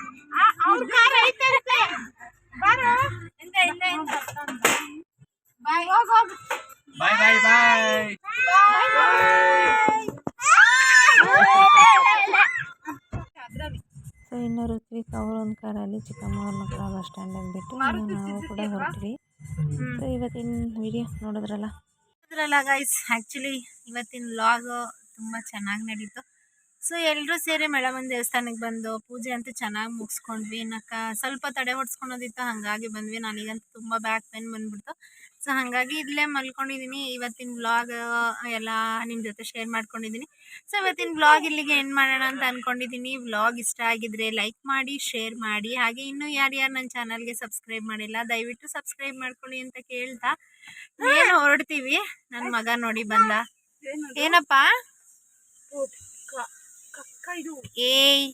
B: ಸೊ ಇವತ್ತಿನ ವಿಡಿಯೋ ನೋಡಿದ್ರಲ್ಲ.
A: ನೋಡಿದ್ರಲ್ಲ ಗೈಸ್ ಆ್ಯಕ್ಚುಲಿ ಇವತ್ತಿನ ವ್ಲಾಗ್ ತುಂಬ ಚೆನ್ನಾಗಿ ನಡೀತು. ಸೊ ಎಲ್ಲರೂ ಸೇರಿ ಮೇಡಮನ ದೇವಸ್ಥಾನಕ್ಕೆ ಬಂದು ಪೂಜೆ ಅಂತೂ ಚೆನ್ನಾಗಿ ಮುಗಿಸ್ಕೊಂಡ್ವಿ. ನಕ್ಕ ಸ್ವಲ್ಪ ತಡೆ ಹೊಡ್ಸ್ಕೊಳೋದಿತ್ತು ಹಾಗಾಗಿ ಬಂದ್ವಿ. ನನಗಂತೂ ತುಂಬ ಬ್ಯಾಕ್ ಪೇನ್ ಬಂದ್ಬಿಡ್ತು. ಸೊ ಹಾಗಾಗಿ ಇಲ್ಲೇ ಮಲ್ಕೊಂಡಿದ್ದೀನಿ ಇವತ್ತಿನ ಬ್ಲಾಗ್ ಎಲ್ಲ ನಿಮ್ಮ ಜೊತೆ ಶೇರ್ ಮಾಡ್ಕೊಂಡಿದ್ದೀನಿ ಸೊ ಇವತ್ತಿನ ವ್ಲಾಗ್ ಇಲ್ಲಿಗೆ ಎಂಡ್ ಮಾಡೋಣ ಅಂತ ಅನ್ಕೊಂಡಿದ್ದೀನಿ ವ್ಲಾಗ್ ಇಷ್ಟ ಆಗಿದ್ರೆ ಲೈಕ್ ಮಾಡಿ ಶೇರ್ ಮಾಡಿ. ಹಾಗೆ ಇನ್ನೂ ಯಾರ್ಯಾರು ನನ್ನ ಚಾನಲ್ಗೆ ಸಬ್ಸ್ಕ್ರೈಬ್ ಮಾಡಿಲ್ಲ ದಯವಿಟ್ಟು ಸಬ್ಸ್ಕ್ರೈಬ್ ಮಾಡ್ಕೊಳ್ಳಿ ಅಂತ ಕೇಳ್ತಾ. ಏನು ಹೊರಡ್ತೀವಿ? ನನ್ನ ಮಗ ನೋಡಿ ಬಂದ. ಏನಪ್ಪ? ಏಯ್!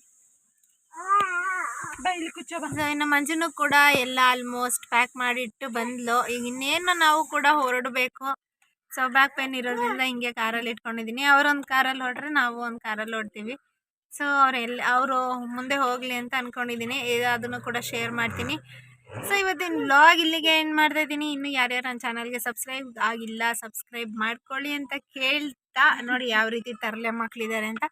A: ಇನ್ನು ಮಂಜುನು ಕೂಡ ಎಲ್ಲ ಆಲ್ಮೋಸ್ಟ್ ಪ್ಯಾಕ್ ಮಾಡಿಟ್ಟು ಬಂದ್ಲು. ಈಗ ಇನ್ನೇನು ನಾವು ಕೂಡ ಹೊರಡಬೇಕು. ಸೊ ಬ್ಯಾಕ್ ಪೇನ್ ಇರೋದ್ರಿಂದ ಹಿಂಗೆ ಕಾರಲ್ಲಿ ಇಟ್ಕೊಂಡಿದ್ದೀನಿ. ಅವರೊಂದು ಕಾರಲ್ಲಿ ಹೊರಟ್ರೆ ನಾವು ಒಂದು ಕಾರಲ್ಲಿ ಹೊಡ್ತೀವಿ. ಸೊ ಅವ್ರು ಎಲ್ಲಿ ಅವರು ಮುಂದೆ ಹೋಗಲಿ ಅಂತ ಅಂದ್ಕೊಂಡಿದ್ದೀನಿ ಅದನ್ನು ಕೂಡ ಶೇರ್ ಮಾಡ್ತೀನಿ. ಸೊ ಇವತ್ತಿನ ಬ್ಲಾಗ್ ಇಲ್ಲಿಗೆ ಏನು ಮಾಡ್ತಾ ಇದ್ದೀನಿ. ಇನ್ನು ಯಾರ್ಯಾರು ನನ್ನ ಚಾನಲ್ಗೆ ಸಬ್ಸ್ಕ್ರೈಬ್ ಆಗಿಲ್ಲ ಸಬ್ಸ್ಕ್ರೈಬ್ ಮಾಡ್ಕೊಳ್ಳಿ ಅಂತ ಕೇಳ್ತಾ ನೋಡಿ [laughs] ಯಾವ ರೀತಿ ತರಲೆ ಮಕ್ಕಳಿದ್ದಾರೆ ಅಂತ.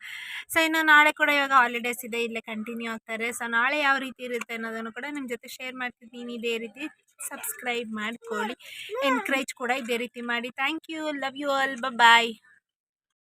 A: ಸೊ ಇನ್ನು ನಾಳೆ ಕೂಡ ಇವಾಗ ಹಾಲಿಡೇಸ್ ಇದೆ ಇಲ್ಲೇ ಕಂಟಿನ್ಯೂ ಆಗ್ತಾರೆ. ಸೊ ನಾಳೆ ಯಾವ ರೀತಿ ಇರುತ್ತೆ ಅನ್ನೋದನ್ನು ಕೂಡ ನಿಮ್ಮ ಜೊತೆ ಶೇರ್ ಮಾಡ್ತಿದ್ದೀನಿ ಇದೇ ರೀತಿ ಸಬ್ಸ್ಕ್ರೈಬ್ ಮಾಡ್ಕೊಳ್ಳಿ. [laughs] ಎನ್ಕರೇಜ್ ಕೂಡ ಇದೇ ರೀತಿ ಮಾಡಿ. Thank you love you all bye